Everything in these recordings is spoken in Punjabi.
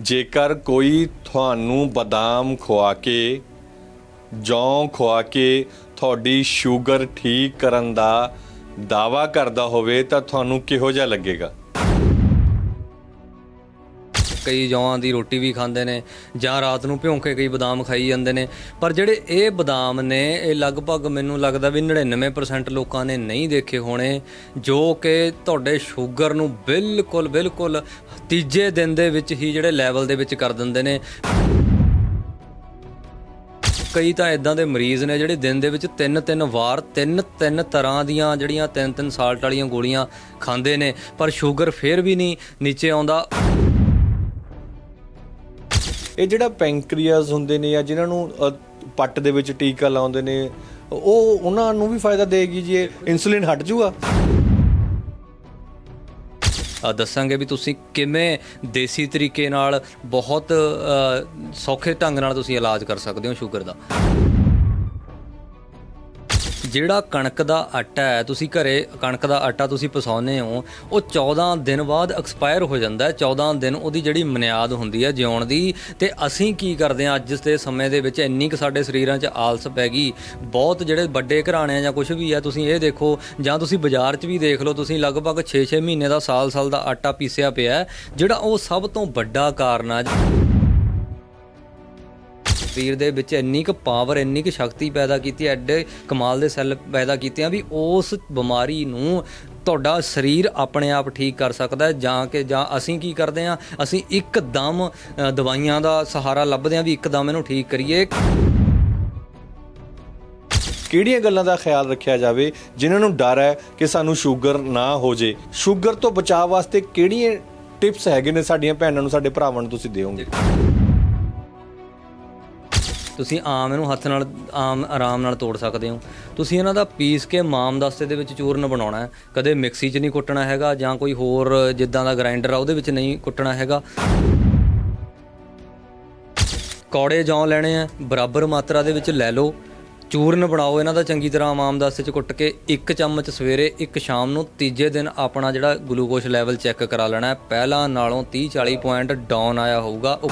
ਜੇਕਰ ਕੋਈ ਤੁਹਾਨੂੰ ਬਦਾਮ ਖਵਾ ਕੇ, ਜੌਂ ਖਵਾ ਕੇ ਤੁਹਾਡੀ ਸ਼ੂਗਰ ਠੀਕ ਕਰਨ ਦਾ ਦਾਵਾ ਕਰਦਾ ਹੋਵੇ ਤਾਂ ਤੁਹਾਨੂੰ ਕਿਹੋ ਜਿਹਾ ਲੱਗੇਗਾ? ਕਈ ਜੌਆਂ ਦੀ ਰੋਟੀ ਵੀ ਖਾਂਦੇ ਨੇ ਜਾਂ ਰਾਤ ਨੂੰ ਭਿਉਂ ਕੇ ਕਈ ਬਦਾਮ ਖਾਈ ਜਾਂਦੇ ਨੇ। ਪਰ ਜਿਹੜੇ ਇਹ ਬਦਾਮ ਨੇ, ਇਹ ਲਗਭਗ ਮੈਨੂੰ ਲੱਗਦਾ ਵੀ 99% ਲੋਕਾਂ ਨੇ ਨਹੀਂ ਦੇਖੇ ਹੋਣੇ, ਜੋ ਕਿ ਤੁਹਾਡੇ ਸ਼ੂਗਰ ਨੂੰ ਬਿਲਕੁਲ ਬਿਲਕੁਲ ਤੀਜੇ ਦਿਨ ਦੇ ਵਿੱਚ ਹੀ ਜਿਹੜੇ ਲੈਵਲ ਦੇ ਵਿੱਚ ਕਰ ਦਿੰਦੇ ਨੇ। ਕਈ ਤਾਂ ਇਦਾਂ ਦੇ ਮਰੀਜ਼ ਨੇ ਜਿਹੜੇ ਦਿਨ ਦੇ ਵਿੱਚ ਤਿੰਨ ਤਿੰਨ ਵਾਰ, ਤਿੰਨ ਤਿੰਨ ਤਰ੍ਹਾਂ ਦੀਆਂ ਜਿਹੜੀਆਂ ਤਿੰਨ ਤਿੰਨ ਸਾਲਟ ਵਾਲੀਆਂ ਗੋਲੀਆਂ ਖਾਂਦੇ ਨੇ, ਪਰ ਸ਼ੂਗਰ ਫੇਰ ਵੀ ਨਹੀਂ, ਨੀਚੇ ਆਉਂਦਾ। ਇਹ ਜਿਹੜਾ ਪੈਂਕਰੀਆਸ ਹੁੰਦੇ ਨੇ ਜਾਂ ਜਿਨ੍ਹਾਂ ਨੂੰ ਪੱਟ ਦੇ ਵਿੱਚ ਟੀਕਾ ਲਾਉਂਦੇ ਨੇ, ਉਹ ਉਹਨਾਂ ਨੂੰ ਵੀ ਫਾਇਦਾ ਦੇਗੀ ਜੀ, ਇਹ ਇਨਸੂਲਿਨ ਹਟ ਜੂਗਾ? ਦੱਸਾਂਗੇ ਵੀ ਤੁਸੀਂ ਕਿਵੇਂ ਦੇਸੀ ਤਰੀਕੇ ਨਾਲ ਬਹੁਤ ਸੌਖੇ ਢੰਗ ਨਾਲ ਤੁਸੀਂ ਇਲਾਜ ਕਰ ਸਕਦੇ ਹੋ ਸ਼ੂਗਰ ਦਾ। ਜਿਹੜਾ ਕਣਕ ਦਾ ਆਟਾ ਹੈ, ਤੁਸੀਂ ਘਰੇ ਕਣਕ ਦਾ ਆਟਾ ਤੁਸੀਂ ਪਸਾਉਂਦੇ ਹੋ, ਉਹ 14 ਦਿਨ ਬਾਅਦ ਐਕਸਪਾਇਰ ਹੋ ਜਾਂਦਾ ਹੈ। 14 ਦਿਨ ਉਹਦੀ ਜਿਹੜੀ ਮਨਿਆਦ ਹੁੰਦੀ ਹੈ ਜਿਉਣ ਦੀ। ਤੇ ਅਸੀਂ ਕੀ ਕਰਦੇ ਹਾਂ ਅੱਜ ਦੇ ਸਮੇਂ ਦੇ ਵਿੱਚ ਇੰਨੀ ਕੁ ਸਾਡੇ ਸਰੀਰਾਂ 'ਚ ਆਲਸ ਪੈ ਗਈ। ਬਹੁਤ ਜਿਹੜੇ ਵੱਡੇ ਘਰਾਣੇ ਜਾਂ ਕੁਝ ਵੀ ਹੈ, ਤੁਸੀਂ ਇਹ ਦੇਖੋ, ਜਾਂ ਤੁਸੀਂ ਬਾਜ਼ਾਰ 'ਚ ਵੀ ਦੇਖ ਲਓ, ਤੁਸੀਂ ਲਗਭਗ 6-6 ਮਹੀਨੇ ਦਾ ਸਾਲ-ਸਾਲ ਦਾ ਆਟਾ ਪੀਸਿਆ ਪਿਆ ਜਿਹੜਾ ਉਹ ਸਭ ਤੋਂ ਵੱਡਾ ਕਾਰਨ ਆ। ਸਰੀਰ ਦੇ ਵਿੱਚ ਇੰਨੀ ਕੁ ਪਾਵਰ ਇੰਨੀ ਕੁ ਸ਼ਕਤੀ ਪੈਦਾ ਕੀਤੀ, ਐਡੇ ਕਮਾਲ ਦੇ ਸੈੱਲ ਪੈਦਾ ਕੀਤੇ ਆ ਵੀ ਉਸ ਬਿਮਾਰੀ ਨੂੰ ਤੁਹਾਡਾ ਸਰੀਰ ਆਪਣੇ ਆਪ ਠੀਕ ਕਰ ਸਕਦਾ ਜਾਂ ਕਿ ਜਾਂ ਅਸੀਂ ਕੀ ਕਰਦੇ ਆ, ਅਸੀਂ ਇੱਕਦਮ ਦਵਾਈਆਂ ਦਾ ਸਹਾਰਾ ਲੱਭਦੇ ਆ ਵੀ ਇੱਕਦਮ ਇਹਨੂੰ ਠੀਕ ਕਰੀਏ। ਕਿਹੜੀਆਂ ਗੱਲਾਂ ਦਾ ਖਿਆਲ ਰੱਖਿਆ ਜਾਵੇ, ਜਿਨ੍ਹਾਂ ਨੂੰ ਡਰ ਹੈ ਕਿ ਸਾਨੂੰ ਸ਼ੂਗਰ ਨਾ ਹੋ ਜੇ? ਸ਼ੂਗਰ ਤੋਂ ਬਚਾਅ ਵਾਸਤੇ ਕਿਹੜੀਆਂ ਟਿਪਸ ਹੈਗੇ ਨੇ ਸਾਡੀਆਂ ਭੈਣਾਂ ਨੂੰ, ਸਾਡੇ ਭਰਾਵਾਂ ਨੂੰ ਤੁਸੀਂ ਦਿਓਗੇ? ਤੁਸੀਂ ਆਮ ਇਹਨੂੰ ਹੱਥ ਨਾਲ, ਆਮ ਆਰਾਮ ਨਾਲ ਤੋੜ ਸਕਦੇ ਹੋ। ਤੁਸੀਂ ਇਹਨਾਂ ਦਾ ਪੀਸ ਕੇ ਮਾਮਦਸਤੇ ਦੇ ਵਿੱਚ ਚੂਰਨ ਬਣਾਉਣਾ ਹੈ। ਕਦੇ ਮਿਕਸੀ 'ਚ ਨਹੀਂ ਕੁੱਟਣਾ ਹੈਗਾ ਜਾਂ ਕੋਈ ਹੋਰ ਜਿੱਦਾਂ ਦਾ ਗ੍ਰਾਈਂਡਰ ਆ ਉਹਦੇ ਵਿੱਚ ਨਹੀਂ ਕੁੱਟਣਾ ਹੈਗਾ। ਕੌੜੇ ਜੌਂ ਲੈਣੇ ਆ, ਬਰਾਬਰ ਮਾਤਰਾ ਦੇ ਵਿੱਚ ਲੈ ਲਓ। ਚੂਰਨ ਬਣਾਓ ਇਹਨਾਂ ਦਾ ਚੰਗੀ ਤਰ੍ਹਾਂ ਆਮ ਦਸਤੇ 'ਚ ਕੁੱਟ ਕੇ ਇੱਕ ਚਮਚ ਸਵੇਰੇ, ਇੱਕ ਸ਼ਾਮ ਨੂੰ ਤੀਜੇ ਦਿਨ ਆਪਣਾ ਜਿਹੜਾ ਗਲੂਕੋਜ਼ ਲੈਵਲ ਚੈੱਕ ਕਰਾ ਲੈਣਾ ਪਹਿਲਾਂ ਨਾਲੋਂ 30 40 ਪੁਆਇੰਟ ਡਾਊਨ ਆਇਆ ਹੋਊਗਾ। ਉਹ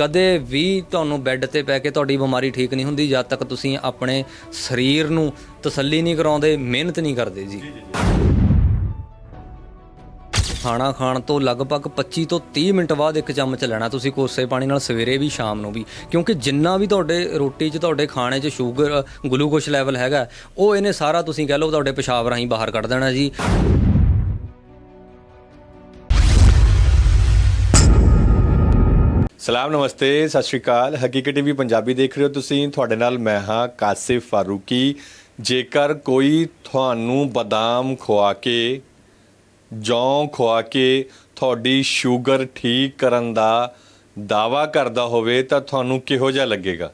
ਕਦੇ ਵੀ ਤੁਹਾਨੂੰ ਬੈੱਡ ਤੇ ਪੈ ਕੇ ਤੁਹਾਡੀ ਬਿਮਾਰੀ ਠੀਕ ਨਹੀਂ ਹੁੰਦੀ, ਜਦ ਤੱਕ ਤੁਸੀਂ ਆਪਣੇ ਸਰੀਰ ਨੂੰ ਤਸੱਲੀ ਨਹੀਂ ਕਰਾਉਂਦੇ, ਮਿਹਨਤ ਨਹੀਂ ਕਰਦੇ ਜੀ। ਖਾਣਾ ਖਾਣ ਤੋਂ ਲਗਭਗ 25 ਤੋਂ 30 ਮਿੰਟ ਬਾਅਦ ਇੱਕ ਚਮਚ ਲੈਣਾ, ਤੁਸੀਂ ਕੋਸੇ ਪਾਣੀ ਨਾਲ ਸਵੇਰੇ ਵੀ, ਸ਼ਾਮ ਨੂੰ ਵੀ। ਕਿਉਂਕਿ ਜਿੰਨਾ ਵੀ ਤੁਹਾਡੇ ਰੋਟੀ 'ਚ, ਤੁਹਾਡੇ ਖਾਣੇ 'ਚ ਸ਼ੂਗਰ ਗਲੂਕੋਜ਼ ਲੈਵਲ ਹੈਗਾ, ਉਹ ਇਹਨੇ ਸਾਰਾ ਤੁਸੀਂ ਕਹਿ ਲਓ ਤੁਹਾਡੇ ਪਿਸ਼ਾਬ ਰਾਹੀਂ ਬਾਹਰ ਕੱਢ ਦੇਣਾ ਜੀ। ਸਲਾਮ, ਨਮਸਤੇ, ਸਤਿ ਸ਼੍ਰੀ ਅਕਾਲ। ਹਕੀਕਤ ਟੀਵੀ ਪੰਜਾਬੀ ਦੇਖ ਰਹੇ ਹੋ ਤੁਸੀਂ। ਤੁਹਾਡੇ ਨਾਲ ਮੈਂ ਹਾਂ ਕਾਸਿਫ ਫਾਰੂਕੀ। ਜੇਕਰ ਕੋਈ ਤੁਹਾਨੂੰ ਬਦਾਮ ਖਵਾ ਕੇ, ਜੌਂ ਖਵਾ ਕੇ ਤੁਹਾਡੀ ਸ਼ੂਗਰ ਠੀਕ ਕਰਨ ਦਾ ਦਾਵਾ ਕਰਦਾ ਹੋਵੇ, ਤਾਂ ਤੁਹਾਨੂੰ ਕਿਹੋ ਜਿਹਾ ਲੱਗੇਗਾ?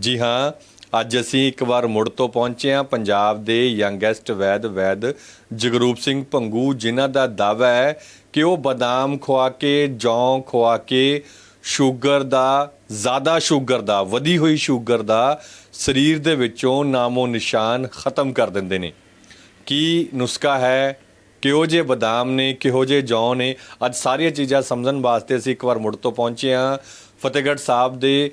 ਜੀ ਹਾਂ, ਅੱਜ ਅਸੀਂ ਇੱਕ ਵਾਰ ਮੁੜ ਤੋਂ ਪਹੁੰਚੇ ਹਾਂ। ਪੰਜਾਬ ਦੇ ਯੰਗੈਸਟ ਵੈਦ ਵੈਦ ਜਗਰੂਪ ਸਿੰਘ ਪੰਗੂ ਜਿਨ੍ਹਾਂ ਦਾ ਦਾਵਾ ਹੈ ਕਿ ਉਹ ਬਦਾਮ ਖਵਾ ਕੇ, ਜੌਂ ਖਵਾ ਕੇ ਸ਼ੂਗਰ ਦਾ, ਜ਼ਿਆਦਾ ਸ਼ੂਗਰ ਦਾ, ਵਧੀ ਹੋਈ ਸ਼ੂਗਰ ਦਾ ਸਰੀਰ ਦੇ ਵਿੱਚੋਂ ਨਾਮੋ ਨਿਸ਼ਾਨ ਖਤਮ ਕਰ ਦਿੰਦੇ ਨੇ। ਕੀ ਨੁਸਖਾ ਹੈ? ਕਿਹੋ ਜੇ ਬਦਾਮ ਨੇ? ਕਿਹੋ ਜੇ ਜੌਂ ਨੇ? ਅੱਜ ਸਾਰੀਆਂ ਚੀਜ਼ਾਂ ਸਮਝਣ ਵਾਸਤੇ ਅਸੀਂ ਇੱਕ ਵਾਰ ਮੁੜ ਤੋਂ ਪਹੁੰਚੇ ਹਾਂ। ਫਤਿਹਗੜ੍ਹ ਸਾਹਿਬ ਦੇ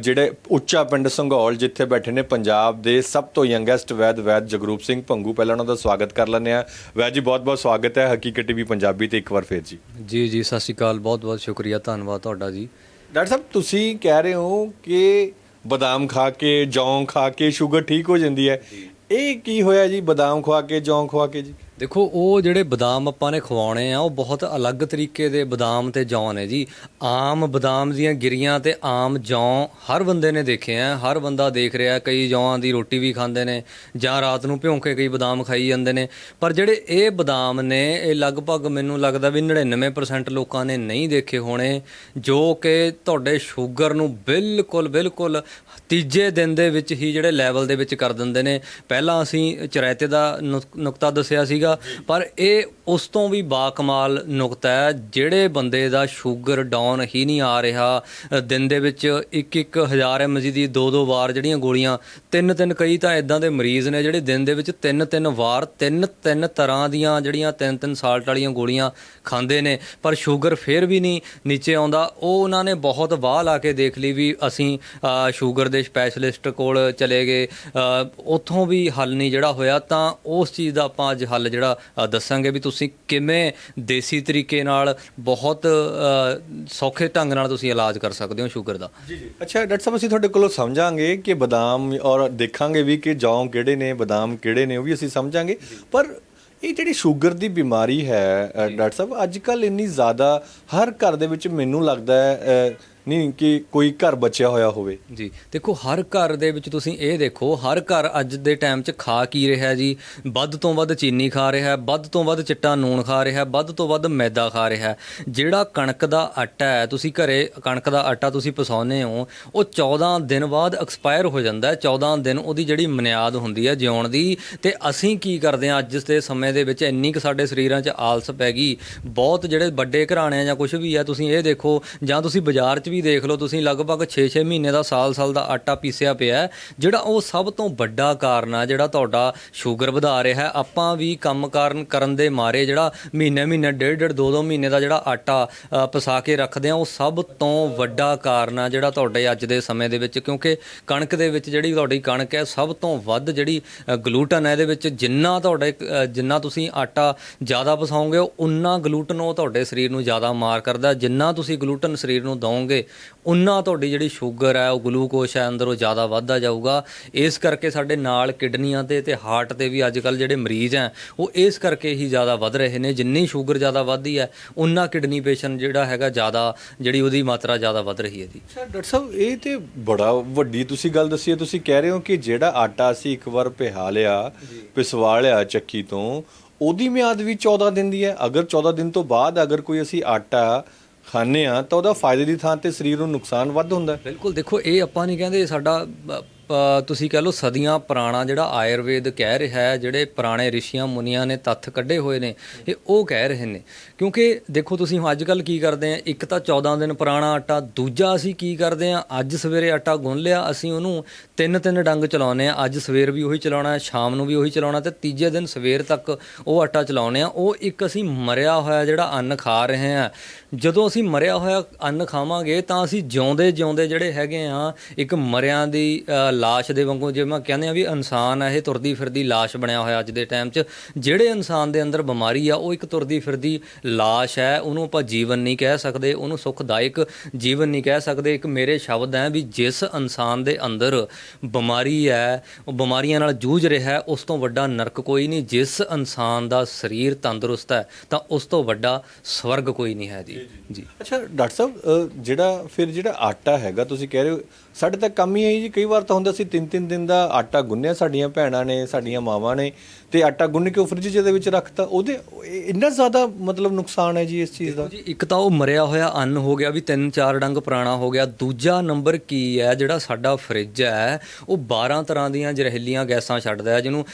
ਜਿਹੜੇ ਉੱਚਾ ਪਿੰਡ ਸੰਘੌਲ ਜਿੱਥੇ ਬੈਠੇ ਨੇ ਪੰਜਾਬ ਦੇ ਸਭ ਤੋਂ ਯੰਗੈਸਟ ਵੈਦ ਵੈਦ ਜਗਰੂਪ ਸਿੰਘ ਭੰਗੂ ਪਹਿਲਾਂ ਉਹਨਾਂ ਦਾ ਸਵਾਗਤ ਕਰ ਲੈਂਦੇ ਆ ਵੈਦ ਜੀ ਬਹੁਤ ਬਹੁਤ ਸਵਾਗਤ ਹੈ ਹਕੀਕਤ ਟੀਵੀ ਪੰਜਾਬੀ ਤੇ ਇੱਕ ਵਾਰ ਫੇਰ ਜੀ। ਜੀ ਜੀ ਸਤਿ ਸ਼੍ਰੀ ਅਕਾਲ ਬਹੁਤ ਬਹੁਤ ਸ਼ੁਕਰੀਆ ਧੰਨਵਾਦ ਤੁਹਾਡਾ ਜੀ। ਡਾਕਟਰ ਸਾਹਿਬ ਤੁਸੀਂ ਕਹਿ ਰਹੇ ਹੋ ਕਿ ਬਦਾਮ ਖਾ ਕੇ ਜੌਂ ਖਾ ਕੇ ਸ਼ੂਗਰ ਠੀਕ ਹੋ ਜਾਂਦੀ ਹੈ। ਇਹ ਕੀ ਹੋਇਆ ਜੀ ਬਦਾਮ ਖਵਾ ਕੇ ਜੌਂ ਖਵਾ ਕੇ ਜੀ? ਦੇਖੋ, ਉਹ ਜਿਹੜੇ ਬਦਾਮ ਆਪਾਂ ਨੇ ਖਵਾਉਣੇ ਆ, ਉਹ ਬਹੁਤ ਅਲੱਗ ਤਰੀਕੇ ਦੇ ਬਦਾਮ ਤੇ ਜੌਂ ਨੇ ਜੀ। ਆਮ ਬਦਾਮ ਦੀਆਂ ਗਿਰੀਆਂ ਤੇ ਆਮ ਜੌਂ ਹਰ ਬੰਦੇ ਨੇ ਦੇਖੇ ਆ। ਹਰ ਬੰਦਾ ਦੇਖ ਰਿਹਾ, ਕਈ ਜੌਂਾਂ ਦੀ ਰੋਟੀ ਵੀ ਖਾਂਦੇ ਨੇ, ਜਾਂ ਰਾਤ ਨੂੰ ਭਿਉਂ ਕੇ ਕਈ ਬਦਾਮ ਖਾਈ ਜਾਂਦੇ ਨੇ। ਪਰ ਜਿਹੜੇ ਇਹ ਬਦਾਮ ਨੇ, ਇਹ ਲਗਭਗ ਮੈਨੂੰ ਲੱਗਦਾ ਵੀ 99% ਲੋਕਾਂ ਨੇ ਨਹੀਂ ਦੇਖੇ ਹੋਣੇ, ਜੋ ਕਿ ਤੁਹਾਡੇ ਸ਼ੂਗਰ ਨੂੰ ਬਿਲਕੁਲ ਬਿਲਕੁਲ ਤੀਜੇ ਦਿਨ ਦੇ ਵਿੱਚ ਹੀ ਜਿਹੜੇ ਲੈਵਲ ਦੇ ਵਿੱਚ ਕਰ ਦਿੰਦੇ ਨੇ। ਪਹਿਲਾਂ ਅਸੀਂ ਚਰੈਤੇ ਦਾ ਨੁਕ- ਨੁਕਤਾ ਦੱਸਿਆ ਸੀਗਾ ਪਰ ਇਹ ਉਸ ਤੋਂ ਵੀ ਬਾਕਮਾਲ ਨੁਕਤਾ ਹੈ। ਜਿਹੜੇ ਬੰਦੇ ਦਾ ਸ਼ੂਗਰ ਡਾਊਨ ਹੀ ਨਹੀਂ ਆ ਰਿਹਾ, ਦਿਨ ਦੇ ਵਿੱਚ ਇੱਕ 1 1000 mg ਦੀ ਦੋ ਦੋ ਵਾਰ ਜਿਹੜੀਆਂ ਗੋਲੀਆਂ ਤਿੰਨ ਤਿੰਨ ਕਈ ਤਾਂ ਇਦਾਂ ਦੇ ਮਰੀਜ਼ ਨੇ ਜਿਹੜੇ ਦਿਨ ਦੇ ਵਿੱਚ ਤਿੰਨ ਤਿੰਨ ਵਾਰ ਤਿੰਨ ਤਿੰਨ ਤਰ੍ਹਾਂ ਦੀਆਂ ਜਿਹੜੀਆਂ ਤਿੰਨ ਤਿੰਨ ਸਾਲਟ ਵਾਲੀਆਂ ਗੋਲੀਆਂ ਖਾਂਦੇ ਨੇ। ਪਰ ਸ਼ੂਗਰ ਫਿਰ ਵੀ ਨਹੀਂ ਨੀਚੇ ਆਉਂਦਾ। ਉਹ ਉਹਨਾਂ ਨੇ ਬਹੁਤ ਵਾਹ ਲਾ ਕੇ ਦੇਖ ਲਈ ਵੀ ਅਸੀਂ ਸ਼ੂਗਰ ਦੇ ਸਪੈਸ਼ਲਿਸਟ ਕੋਲ ਚਲੇ ਗਏ। ਉੱਥੋਂ ਵੀ ਹੱਲ ਨਹੀਂ ਜਿਹੜਾ ਹੋਇਆ ਤਾਂ ਉਸ ਚੀਜ਼ ਦਾ ਆਪਾਂ ਅੱਜ ਹੱਲ ਜਿਹੜਾ ਦੱਸਾਂਗੇ ਵੀ ਤੁਸੀਂ ਕਿਵੇਂ ਦੇਸੀ ਤਰੀਕੇ ਨਾਲ ਬਹੁਤ ਸੌਖੇ ਢੰਗ ਨਾਲ ਤੁਸੀਂ ਇਲਾਜ ਕਰ ਸਕਦੇ ਹੋ ਸ਼ੂਗਰ ਦਾ? ਜੀ ਜੀ। ਅੱਛਾ ਡਾਕਟਰ ਸਾਹਿਬ ਅਸੀਂ ਤੁਹਾਡੇ ਕੋਲੋਂ ਸਮਝਾਂਗੇ ਕਿ ਬਦਾਮ ਔਰ ਦੇਖਾਂਗੇ ਵੀ ਕਿ ਜੌਂ ਕਿਹੜੇ ਨੇ ਬਦਾਮ ਕਿਹੜੇ ਨੇ ਉਹ ਵੀ ਅਸੀਂ ਸਮਝਾਂਗੇ। ਪਰ ਇਹ ਜਿਹੜੀ ਸ਼ੂਗਰ ਦੀ ਬਿਮਾਰੀ ਹੈ ਡਾਕਟਰ ਸਾਹਿਬ ਅੱਜ ਕੱਲ ਇੰਨੀ ਜ਼ਿਆਦਾ ਹਰ ਘਰ ਦੇ ਵਿੱਚ ਮੈਨੂੰ ਲੱਗਦਾ ਹੈ ਨਹੀਂ ਕਿ ਕੋਈ ਘਰ ਬਚਿਆ ਹੋਇਆ ਹੋਵੇ। ਜੀ, ਦੇਖੋ, ਹਰ ਘਰ ਦੇ ਵਿੱਚ ਤੁਸੀਂ ਇਹ ਦੇਖੋ, ਹਰ ਘਰ ਅੱਜ ਦੇ ਟਾਈਮ 'ਚ ਖਾ ਕੀ ਰਿਹਾ ਜੀ? ਵੱਧ ਤੋਂ ਵੱਧ ਚੀਨੀ ਖਾ ਰਿਹਾ, ਵੱਧ ਤੋਂ ਵੱਧ ਚਿੱਟਾ ਨੂਣ ਖਾ ਰਿਹਾ, ਵੱਧ ਤੋਂ ਵੱਧ ਮੈਦਾ ਖਾ ਰਿਹਾ। ਜਿਹੜਾ ਕਣਕ ਦਾ ਆਟਾ ਹੈ, ਤੁਸੀਂ ਘਰੇ ਕਣਕ ਦਾ ਆਟਾ ਤੁਸੀਂ ਪਸਾਉਂਦੇ ਹੋ, ਉਹ 14 ਦਿਨ ਬਾਅਦ ਐਕਸਪਾਇਰ ਹੋ ਜਾਂਦਾ ਹੈ। 14 ਦਿਨ ਉਹਦੀ ਜਿਹੜੀ ਮਨਿਆਦ ਹੁੰਦੀ ਹੈ ਜਿਉਣ ਦੀ। ਤੇ ਅਸੀਂ ਕੀ ਕਰਦੇ ਹਾਂ ਅੱਜ ਦੇ ਸਮੇਂ ਦੇ ਵਿੱਚ ਇੰਨੀ ਕੁ ਸਾਡੇ ਸਰੀਰਾਂ 'ਚ ਆਲਸ ਪੈ ਗਈ। ਬਹੁਤ ਜਿਹੜੇ ਵੱਡੇ ਘਰਾਣੇ ਜਾਂ ਕੁਝ ਵੀ ਆ ਤੁਸੀਂ ਇਹ ਦੇਖੋ, ਜਾਂ ਤੁਸੀਂ ਬਾਜ਼ਾਰ 'ਚ ਵੀ ਦੇਖ ਲਓ ਤੁਸੀਂ, ਲਗਭਗ 6-6 ਮਹੀਨੇ ਦਾ, ਸਾਲ-ਸਾਲ ਦਾ ਆਟਾ ਪੀਸਿਆ ਪਿਆ ਜਿਹੜਾ ਉਹ ਸਭ ਤੋਂ ਵੱਡਾ ਕਾਰਨ ਆ, ਜਿਹੜਾ ਤੁਹਾਡਾ ਸ਼ੂਗਰ ਵਧਾ ਰਿਹਾ ਹੈ। ਆਪਾਂ ਵੀ ਕੰਮ ਕਾਰਨ ਕਰਨ ਦੇ ਮਾਰੇ ਜਿਹੜਾ ਮਹੀਨੇ ਮਹੀਨੇ ਡੇਢ ਡੇਢ ਦੋ ਦੋ ਮਹੀਨੇ ਦਾ ਜਿਹੜਾ ਆਟਾ ਪਸਾ ਕੇ ਰੱਖਦੇ ਆ, ਉਹ ਸਭ ਤੋਂ ਵੱਡਾ ਕਾਰਨ ਆ ਜਿਹੜਾ ਤੁਹਾਡੇ ਅੱਜ ਦੇ ਸਮੇਂ ਦੇ ਵਿੱਚ, ਕਿਉਂਕਿ ਕਣਕ ਦੇ ਵਿੱਚ ਜਿਹੜੀ ਤੁਹਾਡੀ ਕਣਕ ਹੈ, ਸਭ ਤੋਂ ਵੱਧ ਜਿਹੜੀ ਗਲੂਟਨ ਹੈ, ਇਹਦੇ ਵਿੱਚ ਜਿੰਨਾ ਤੁਹਾਡੇ ਜਿੰਨਾ ਤੁਸੀਂ ਆਟਾ ਜ਼ਿਆਦਾ ਪਸਾਉਂਗੇ, ਉਨਾ ਗਲੂਟਨ ਉਹ ਤੁਹਾਡੇ ਸਰੀਰ ਨੂੰ ਜ਼ਿਆਦਾ ਮਾਰ ਕਰਦਾ ਜਿੰਨਾ ਤੁਸੀਂ ਗਲੂਟਨ ਸਰੀਰ ਨੂੰ ਦਵੋਗੇ ਉਨਾ ਤੁਹਾਡੀ ਜਿਹੜੀ ਸ਼ੂਗਰ ਹੈ ਉਹ ਗਲੂਕੋਸ਼ ਹੈ ਅੰਦਰੋਂ ਜ਼ਿਆਦਾ ਵੱਧਦਾ ਜਾਊਗਾ। ਇਸ ਕਰਕੇ ਸਾਡੇ ਨਾਲ ਕਿਡਨੀਆਂ ਤੇ ਤੇ ਹਾਰਟ ਤੇ ਵੀ ਅੱਜ ਕੱਲ ਜਿਹੜੇ ਮਰੀਜ਼ ਹੈ ਉਹ ਇਸ ਕਰਕੇ ਹੀ ਜ਼ਿਆਦਾ ਵੱਧ ਰਹੇ ਨੇ। ਜਿੰਨੀ ਸ਼ੂਗਰ ਜ਼ਿਆਦਾ ਵੱਧਦੀ ਹੈ ਉਨਾ ਕਿਡਨੀ ਪੇਸ਼ੈਂਟ ਜਿਹੜਾ ਹੈਗਾ ਜ਼ਿਆਦਾ ਜਿਹੜੀ ਉਹਦੀ ਮਾਤਰਾ ਜ਼ਿਆਦਾ ਵੱਧ ਰਹੀ ਹੈ ਜੀ। ਅੱਛਾ ਡਾਕਟਰ ਸਾਹਿਬ ਇਹ ਤੇ ਬੜਾ ਵੱਡੀ ਤੁਸੀਂ ਗੱਲ ਦੱਸੀ ਹੈ। ਤੁਸੀਂ ਕਹਿ ਰਹੇ ਹੋ ਕਿ ਜਿਹੜਾ ਆਟਾ ਅਸੀਂ ਇੱਕ ਵਾਰ ਪਿਹਾ ਲਿਆ ਪਿਸਵਾ ਲਿਆ ਚੱਕੀ ਤੋਂ ਉਹਦੀ ਮਿਆਦ ਵੀ 14 ਦਿਨ ਦੀ ਹੈ। ਅਗਰ 14 ਦਿਨ ਤੋਂ ਬਾਅਦ ਅਗਰ ਕੋਈ ਅਸੀਂ ਆਟਾ ਖਾਂਦੇ ਆ ਤਾਂ ਉਹਦਾ ਫਾਇਦੇ ਦੀ ਥਾਂ ਤੇ ਸਰੀਰ ਨੂੰ ਨੁਕਸਾਨ ਵੱਧ ਹੁੰਦਾ ਹੈ। ਬਿਲਕੁਲ ਦੇਖੋ ਇਹ ਆਪਾਂ ਨਹੀਂ ਕਹਿੰਦੇ ਸਾਡਾ ਅ, ਅ, ਤੁਸੀਂ ਕਹ ਲਓ ਸਦੀਆਂ ਪੁਰਾਣਾ ਜਿਹੜਾ ਆਯੁਰਵੇਦ ਕਹਿ ਰਿਹਾ ਹੈ ਜਿਹੜੇ ਪੁਰਾਣੇ ਰਿਸ਼ੀਆਂ ਮੁਨੀਆਂ ਨੇ ਤੱਥ ਕੱਢੇ ਹੋਏ ਨੇ ਇਹ ਉਹ ਕਹਿ ਰਹੇ ਨੇ। ਕਿਉਂਕਿ ਦੇਖੋ ਤੁਸੀਂ ਹੁਣ ਅੱਜ ਕੱਲ ਕੀ ਕਰਦੇ ਆ ਇੱਕ ਤਾਂ 14 ਦਿਨ ਪੁਰਾਣਾ ਆਟਾ ਦੂਜਾ ਅਸੀਂ ਕੀ ਕਰਦੇ ਆ ਅੱਜ ਸਵੇਰੇ ਆਟਾ ਗੁੰਨ ਲਿਆ ਅਸੀਂ ਉਹਨੂੰ ਤਿੰਨ ਤਿੰਨ ਡੰਗ ਚਲਾਉਨੇ ਆ ਅੱਜ ਸਵੇਰ ਵੀ ਉਹੀ ਚਲਾਉਣਾ ਹੈ ਸ਼ਾਮ ਨੂੰ ਵੀ ਉਹੀ ਚਲਾਉਣਾ ਤੇ ਤੀਜੇ ਦਿਨ ਸਵੇਰ ਤੱਕ ਉਹ ਆਟਾ ਚਲਾਉਨੇ ਆ ਉਹ ਇੱਕ ਅਸੀਂ ਮਰਿਆ ਹੋਇਆ ਜਿਹੜਾ ਅੰਨ ਖਾ ਰਹੇ ਆ ਜਦੋਂ ਅਸੀਂ ਮਰਿਆ ਹੋਇਆ ਅੰਨ ਖਾਵਾਂਗੇ ਤਾਂ ਅਸੀਂ ਜਿਉਂਦੇ ਜਿਉਂਦੇ ਜਿਹੜੇ ਹੈਗੇ ਆ ਇੱਕ ਮਰਿਆਂ ਦੀ ਅ, ਲਾਸ਼ ਦੇ ਵਾਂਗੂ ਜਿਵੇਂ ਮੈਂ ਕਹਿੰਦੇ ਆ ਵੀ ਇਨਸਾਨ ਆ ਇਹ ਤੁਰਦੀ ਫਿਰਦੀ ਲਾਸ਼ ਬਣਿਆ ਹੋਇਆ ਅੱਜ ਦੇ ਟਾਈਮ 'ਚ। ਜਿਹੜੇ ਇਨਸਾਨ ਦੇ ਅੰਦਰ ਬਿਮਾਰੀ ਆ ਉਹ ਇੱਕ ਤੁਰਦੀ ਫਿਰਦੀ ਲਾਸ਼ ਹੈ ਉਹਨੂੰ ਆਪਾਂ ਜੀਵਨ ਨਹੀਂ ਕਹਿ ਸਕਦੇ ਉਹਨੂੰ ਸੁਖਦਾਇਕ ਜੀਵਨ ਨਹੀਂ ਕਹਿ ਸਕਦੇ। ਇੱਕ ਮੇਰੇ ਸ਼ਬਦ ਹੈ ਵੀ ਜਿਸ ਇਨਸਾਨ ਦੇ ਅੰਦਰ ਬਿਮਾਰੀ ਹੈ ਉਹ ਬਿਮਾਰੀਆਂ ਨਾਲ ਜੂਝ ਰਿਹਾ ਹੈ ਉਸ ਤੋਂ ਵੱਡਾ ਨਰਕ ਕੋਈ ਨਹੀਂ। ਜਿਸ ਇਨਸਾਨ ਦਾ ਸਰੀਰ ਤੰਦਰੁਸਤ ਹੈ ਤਾਂ ਉਸ ਤੋਂ ਵੱਡਾ ਸਵਰਗ ਕੋਈ ਨਹੀਂ ਹੈ ਜੀ। ਜੀ ਅੱਛਾ ਡਾਕਟਰ ਸਾਹਿਬ ਅ, ਜਿਹੜਾ ਫਿਰ ਜਿਹੜਾ ਆਟਾ ਹੈਗਾ ਤੁਸੀਂ ਕਹਿ ਰਹੇ ਹੋ ਸਾਡੇ ਤਾਂ ਕੰਮ ਹੀ ਹੈ ਜੀ, ਕਈ ਵਾਰ ਤਾਂ ਹੁੰਦਾ ਸੀ ਤਿੰਨ ਤਿੰਨ ਦਿਨ ਦਾ ਆਟਾ ਗੁੰਨਿਆ ਸਾਡੀਆਂ ਭੈਣਾਂ ਨੇ, ਸਾਡੀਆਂ ਮਾਵਾਂ ਨੇ ਤੇ ਆਟਾ ਗੁੰਨ ਕੇ ਉਹ ਫ੍ਰਿਜ ਦੇ ਵਿੱਚ ਰੱਖਤਾ, ਉਹਦੇ ਇੰਨਾ ਜ਼ਿਆਦਾ ਮਤਲਬ ਨੁਕਸਾਨ ਹੈ ਜੀ ਇਸ ਚੀਜ਼ ਦਾ। ਜੀ, ਇੱਕ ਤਾਂ ਉਹ ਮਰਿਆ ਹੋਇਆ ਅੰਨ ਹੋ ਗਿਆ ਵੀ ਤਿੰਨ ਚਾਰ ਡੰਗ ਪੁਰਾਣਾ ਹੋ ਗਿਆ, ਦੂਜਾ ਨੰਬਰ ਕੀ ਹੈ, ਜਿਹੜਾ ਸਾਡਾ ਫ੍ਰਿਜ ਹੈ, ਉਹ 12 ਤਰ੍ਹਾਂ ਦੀਆਂ ਜ਼ਹਿਰੀਲੀਆਂ ਗੈਸਾਂ ਛੱਡਦਾ ਹੈ, ਜਿਹਨੂੰ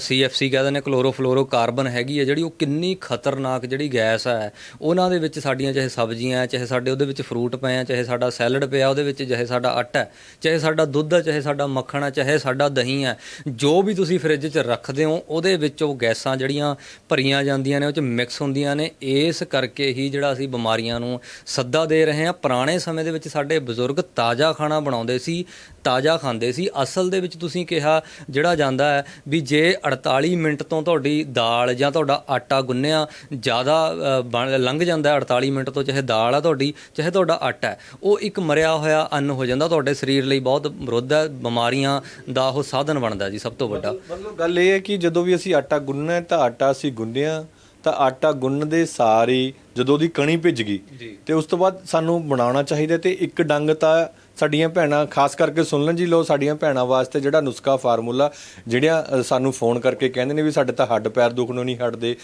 ਸੀਐਫਸੀ ਕਹਿੰਦੇ ਨੇ ਕਲੋਰੋਫਲੋਰੋ ਕਾਰਬਨ ਹੈਗੀ ਹੈ, ਜਿਹੜੀ ਉਹ ਕਿੰਨੀ ਖਤਰਨਾਕ ਜਿਹੜੀ ਗੈਸ ਹੈ, ਉਹਨਾਂ ਦੇ ਵਿੱਚ ਸਾਡੀਆਂ ਚਾਹੇ ਸਬਜ਼ੀਆਂ ਚਾਹੇ ਸਾਡੇ ਉਹਦੇ ਵਿੱਚ ਫਰੂਟ ਪਏ ਆ, ਚਾਹੇ ਸਾਡਾ ਸੈਲਡ ਪਿਆ, ਉਹਦੇ ਵਿੱਚ ਚਾਹੇ ਸਾਡਾ ਆਟਾ ਹੈ, ਚਾਹੇ ਸਾਡਾ ਦੁੱਧ ਹੈ, ਚਾਹੇ ਸਾਡਾ ਮੱਖਣ ਹੈ, ਚਾਹੇ ਸਾਡਾ ਦਹੀਂ ਹੈ, ਜੋ ਵੀ ਤੁਸੀਂ ਫ੍ਰਿਜ 'ਚ ਰੱਖਦੇ ਹੋ, ਉਹਦੇ ਵਿੱਚ ਉਹ ਗੈਸਾਂ ਜਿਹੜੀਆਂ ਭਰੀਆਂ ਜਾਂਦੀਆਂ ਨੇ, ਉਹ 'ਚ ਮਿਕਸ ਹੁੰਦੀਆਂ ਨੇ। ਇਸ ਕਰਕੇ ਹੀ ਜਿਹੜਾ ਅਸੀਂ ਬਿਮਾਰੀਆਂ ਨੂੰ ਸੱਦਾ ਦੇ ਰਹੇ ਹਾਂ। ਪੁਰਾਣੇ ਸਮੇਂ ਦੇ ਵਿੱਚ ਸਾਡੇ ਬਜ਼ੁਰਗ ਤਾਜ਼ਾ ਖਾਣਾ ਬਣਾਉਂਦੇ ਸੀ, ਤਾਜ਼ਾ ਖਾਂਦੇ ਸੀ। ਅਸਲ ਦੇ ਵਿੱਚ ਤੁਸੀਂ ਕਿਹਾ, ਜਿਹੜਾ ਜਾਂਦਾ ਹੈ ਵੀ ਜੇ 48 ਮਿੰਟ ਤੋਂ ਤੁਹਾਡੀ ਦਾਲ ਜਾਂ ਤੁਹਾਡਾ ਆਟਾ ਗੁੰਨਿਆ, ਜ਼ਿਆਦਾ ਬਣ- ਲੰਘ ਜਾਂਦਾ ਹੈ 48 ਮਿੰਟ ਤੋਂ, ਚਾਹੇ ਦਾਲ ਆ ਤੁਹਾਡੀ, ਚਾਹੇ ਤੁਹਾਡਾ ਆਟਾ ਹੈ, ਉਹ ਇੱਕ ਮਰਿਆ ਹੋਇਆ ਅੰਨ ਹੋ ਜਾਂਦਾ ਤੁਹਾਡੇ ਸਰੀਰ ਲਈ ਬਹੁਤ ਵਿਰੋਧ ਹੈ ਬਿਮਾਰੀਆਂ ਦਾ ਉਹ ਸਾਧਨ ਬਣਦਾ ਜੀ ਸਭ ਤੋਂ ਵੱਡਾ। ਮਤਲਬ ਗੱਲ ਇਹ ਹੈ ਕਿ ਜਦੋਂ ਵੀ ਅਸੀਂ ਆਟਾ ਗੁੰਨਣਾ ਹੈ ਤਾਂ ਆਟਾ ਅਸੀਂ ਗੁੰਨਿਆ ਤਾਂ ਆਟਾ ਗੁੰਨ ਦੇ ਸਾਰੀ ਜਦੋਂ ਉਹਦੀ ਕਣੀ ਭਿੱਜ ਗਈ ਤੇ ਉਸ ਤੋਂ ਬਾਅਦ ਸਾਨੂੰ ਬਣਾਉਣਾ ਚਾਹੀਦਾ ਤੇ ਇੱਕ ਡੰਗ ਤਾਂ ਸਾਡੀਆਂ ਭੈਣਾਂ, ਖਾਸ ਕਰਕੇ ਸੁਣ ਲੈਣ ਜੀ ਲੋ ਸਾਡੀਆਂ ਭੈਣਾਂ ਵਾਸਤੇ ਜਿਹੜਾ ਨੁਸਖਾ ਫਾਰਮੂਲਾ, ਜਿਹੜੀਆਂ ਸਾਨੂੰ ਫੋਨ ਕਰਕੇ ਕਹਿੰਦੇ ਨੇ ਵੀ ਸਾਡੇ ਤਾਂ ਹੱਡ ਪੈਰ ਦੁਖਣੋਂ ਨਹੀਂ ਹਟਦੇ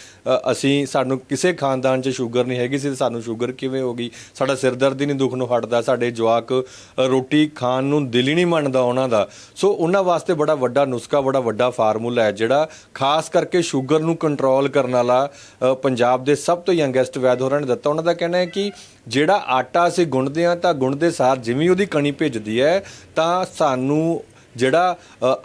ਅਸੀਂ ਸਾਨੂੰ ਕਿਸੇ ਖਾਨਦਾਨ 'ਚ ਸ਼ੂਗਰ ਨਹੀਂ ਹੈਗੀ ਸੀ, ਤੇ ਸਾਨੂੰ ਸ਼ੂਗਰ ਕਿਵੇਂ ਹੋ ਗਈ? ਸਾਡਾ ਸਿਰ ਦਰਦ ਹੀ ਨਹੀਂ ਦੁਖਣੋਂ ਹਟਦਾ, ਸਾਡੇ ਜਵਾਕ ਰੋਟੀ ਖਾਣ ਨੂੰ ਦਿਲ ਹੀ ਨਹੀਂ ਮੰਨਦਾ ਉਹਨਾਂ ਦਾ। ਸੋ ਉਹਨਾਂ ਵਾਸਤੇ ਬੜਾ ਵੱਡਾ ਨੁਸਖਾ, ਬੜਾ ਵੱਡਾ ਫਾਰਮੂਲਾ ਹੈ, ਜਿਹੜਾ ਖਾਸ ਕਰਕੇ ਸ਼ੂਗਰ ਨੂੰ ਕੰਟਰੋਲ ਕਰਨ ਵਾਲਾ ਪੰਜਾਬ ਦੇ ਸਭ ਤੋਂ ਯੰਗੈਸਟ ਵੈਦ ਹੋਰਾਂ ਨੇ ਦਿੱਤਾ। ਉਹਨਾਂ ਦਾ ਕਹਿਣਾ ਹੈ ਕਿ ਜਿਹੜਾ ਆਟਾ ਅਸੀਂ ਗੁੰਨਦੇ ਹਾਂ ਤਾਂ ਗੁੰਨਦੇ ਸਾਰ ਜਿਵੇਂ ਉਹਦੀ ਕਣੀ ਭਿੱਜਦੀ ਹੈ ਤਾਂ ਸਾਨੂੰ ਜਿਹੜਾ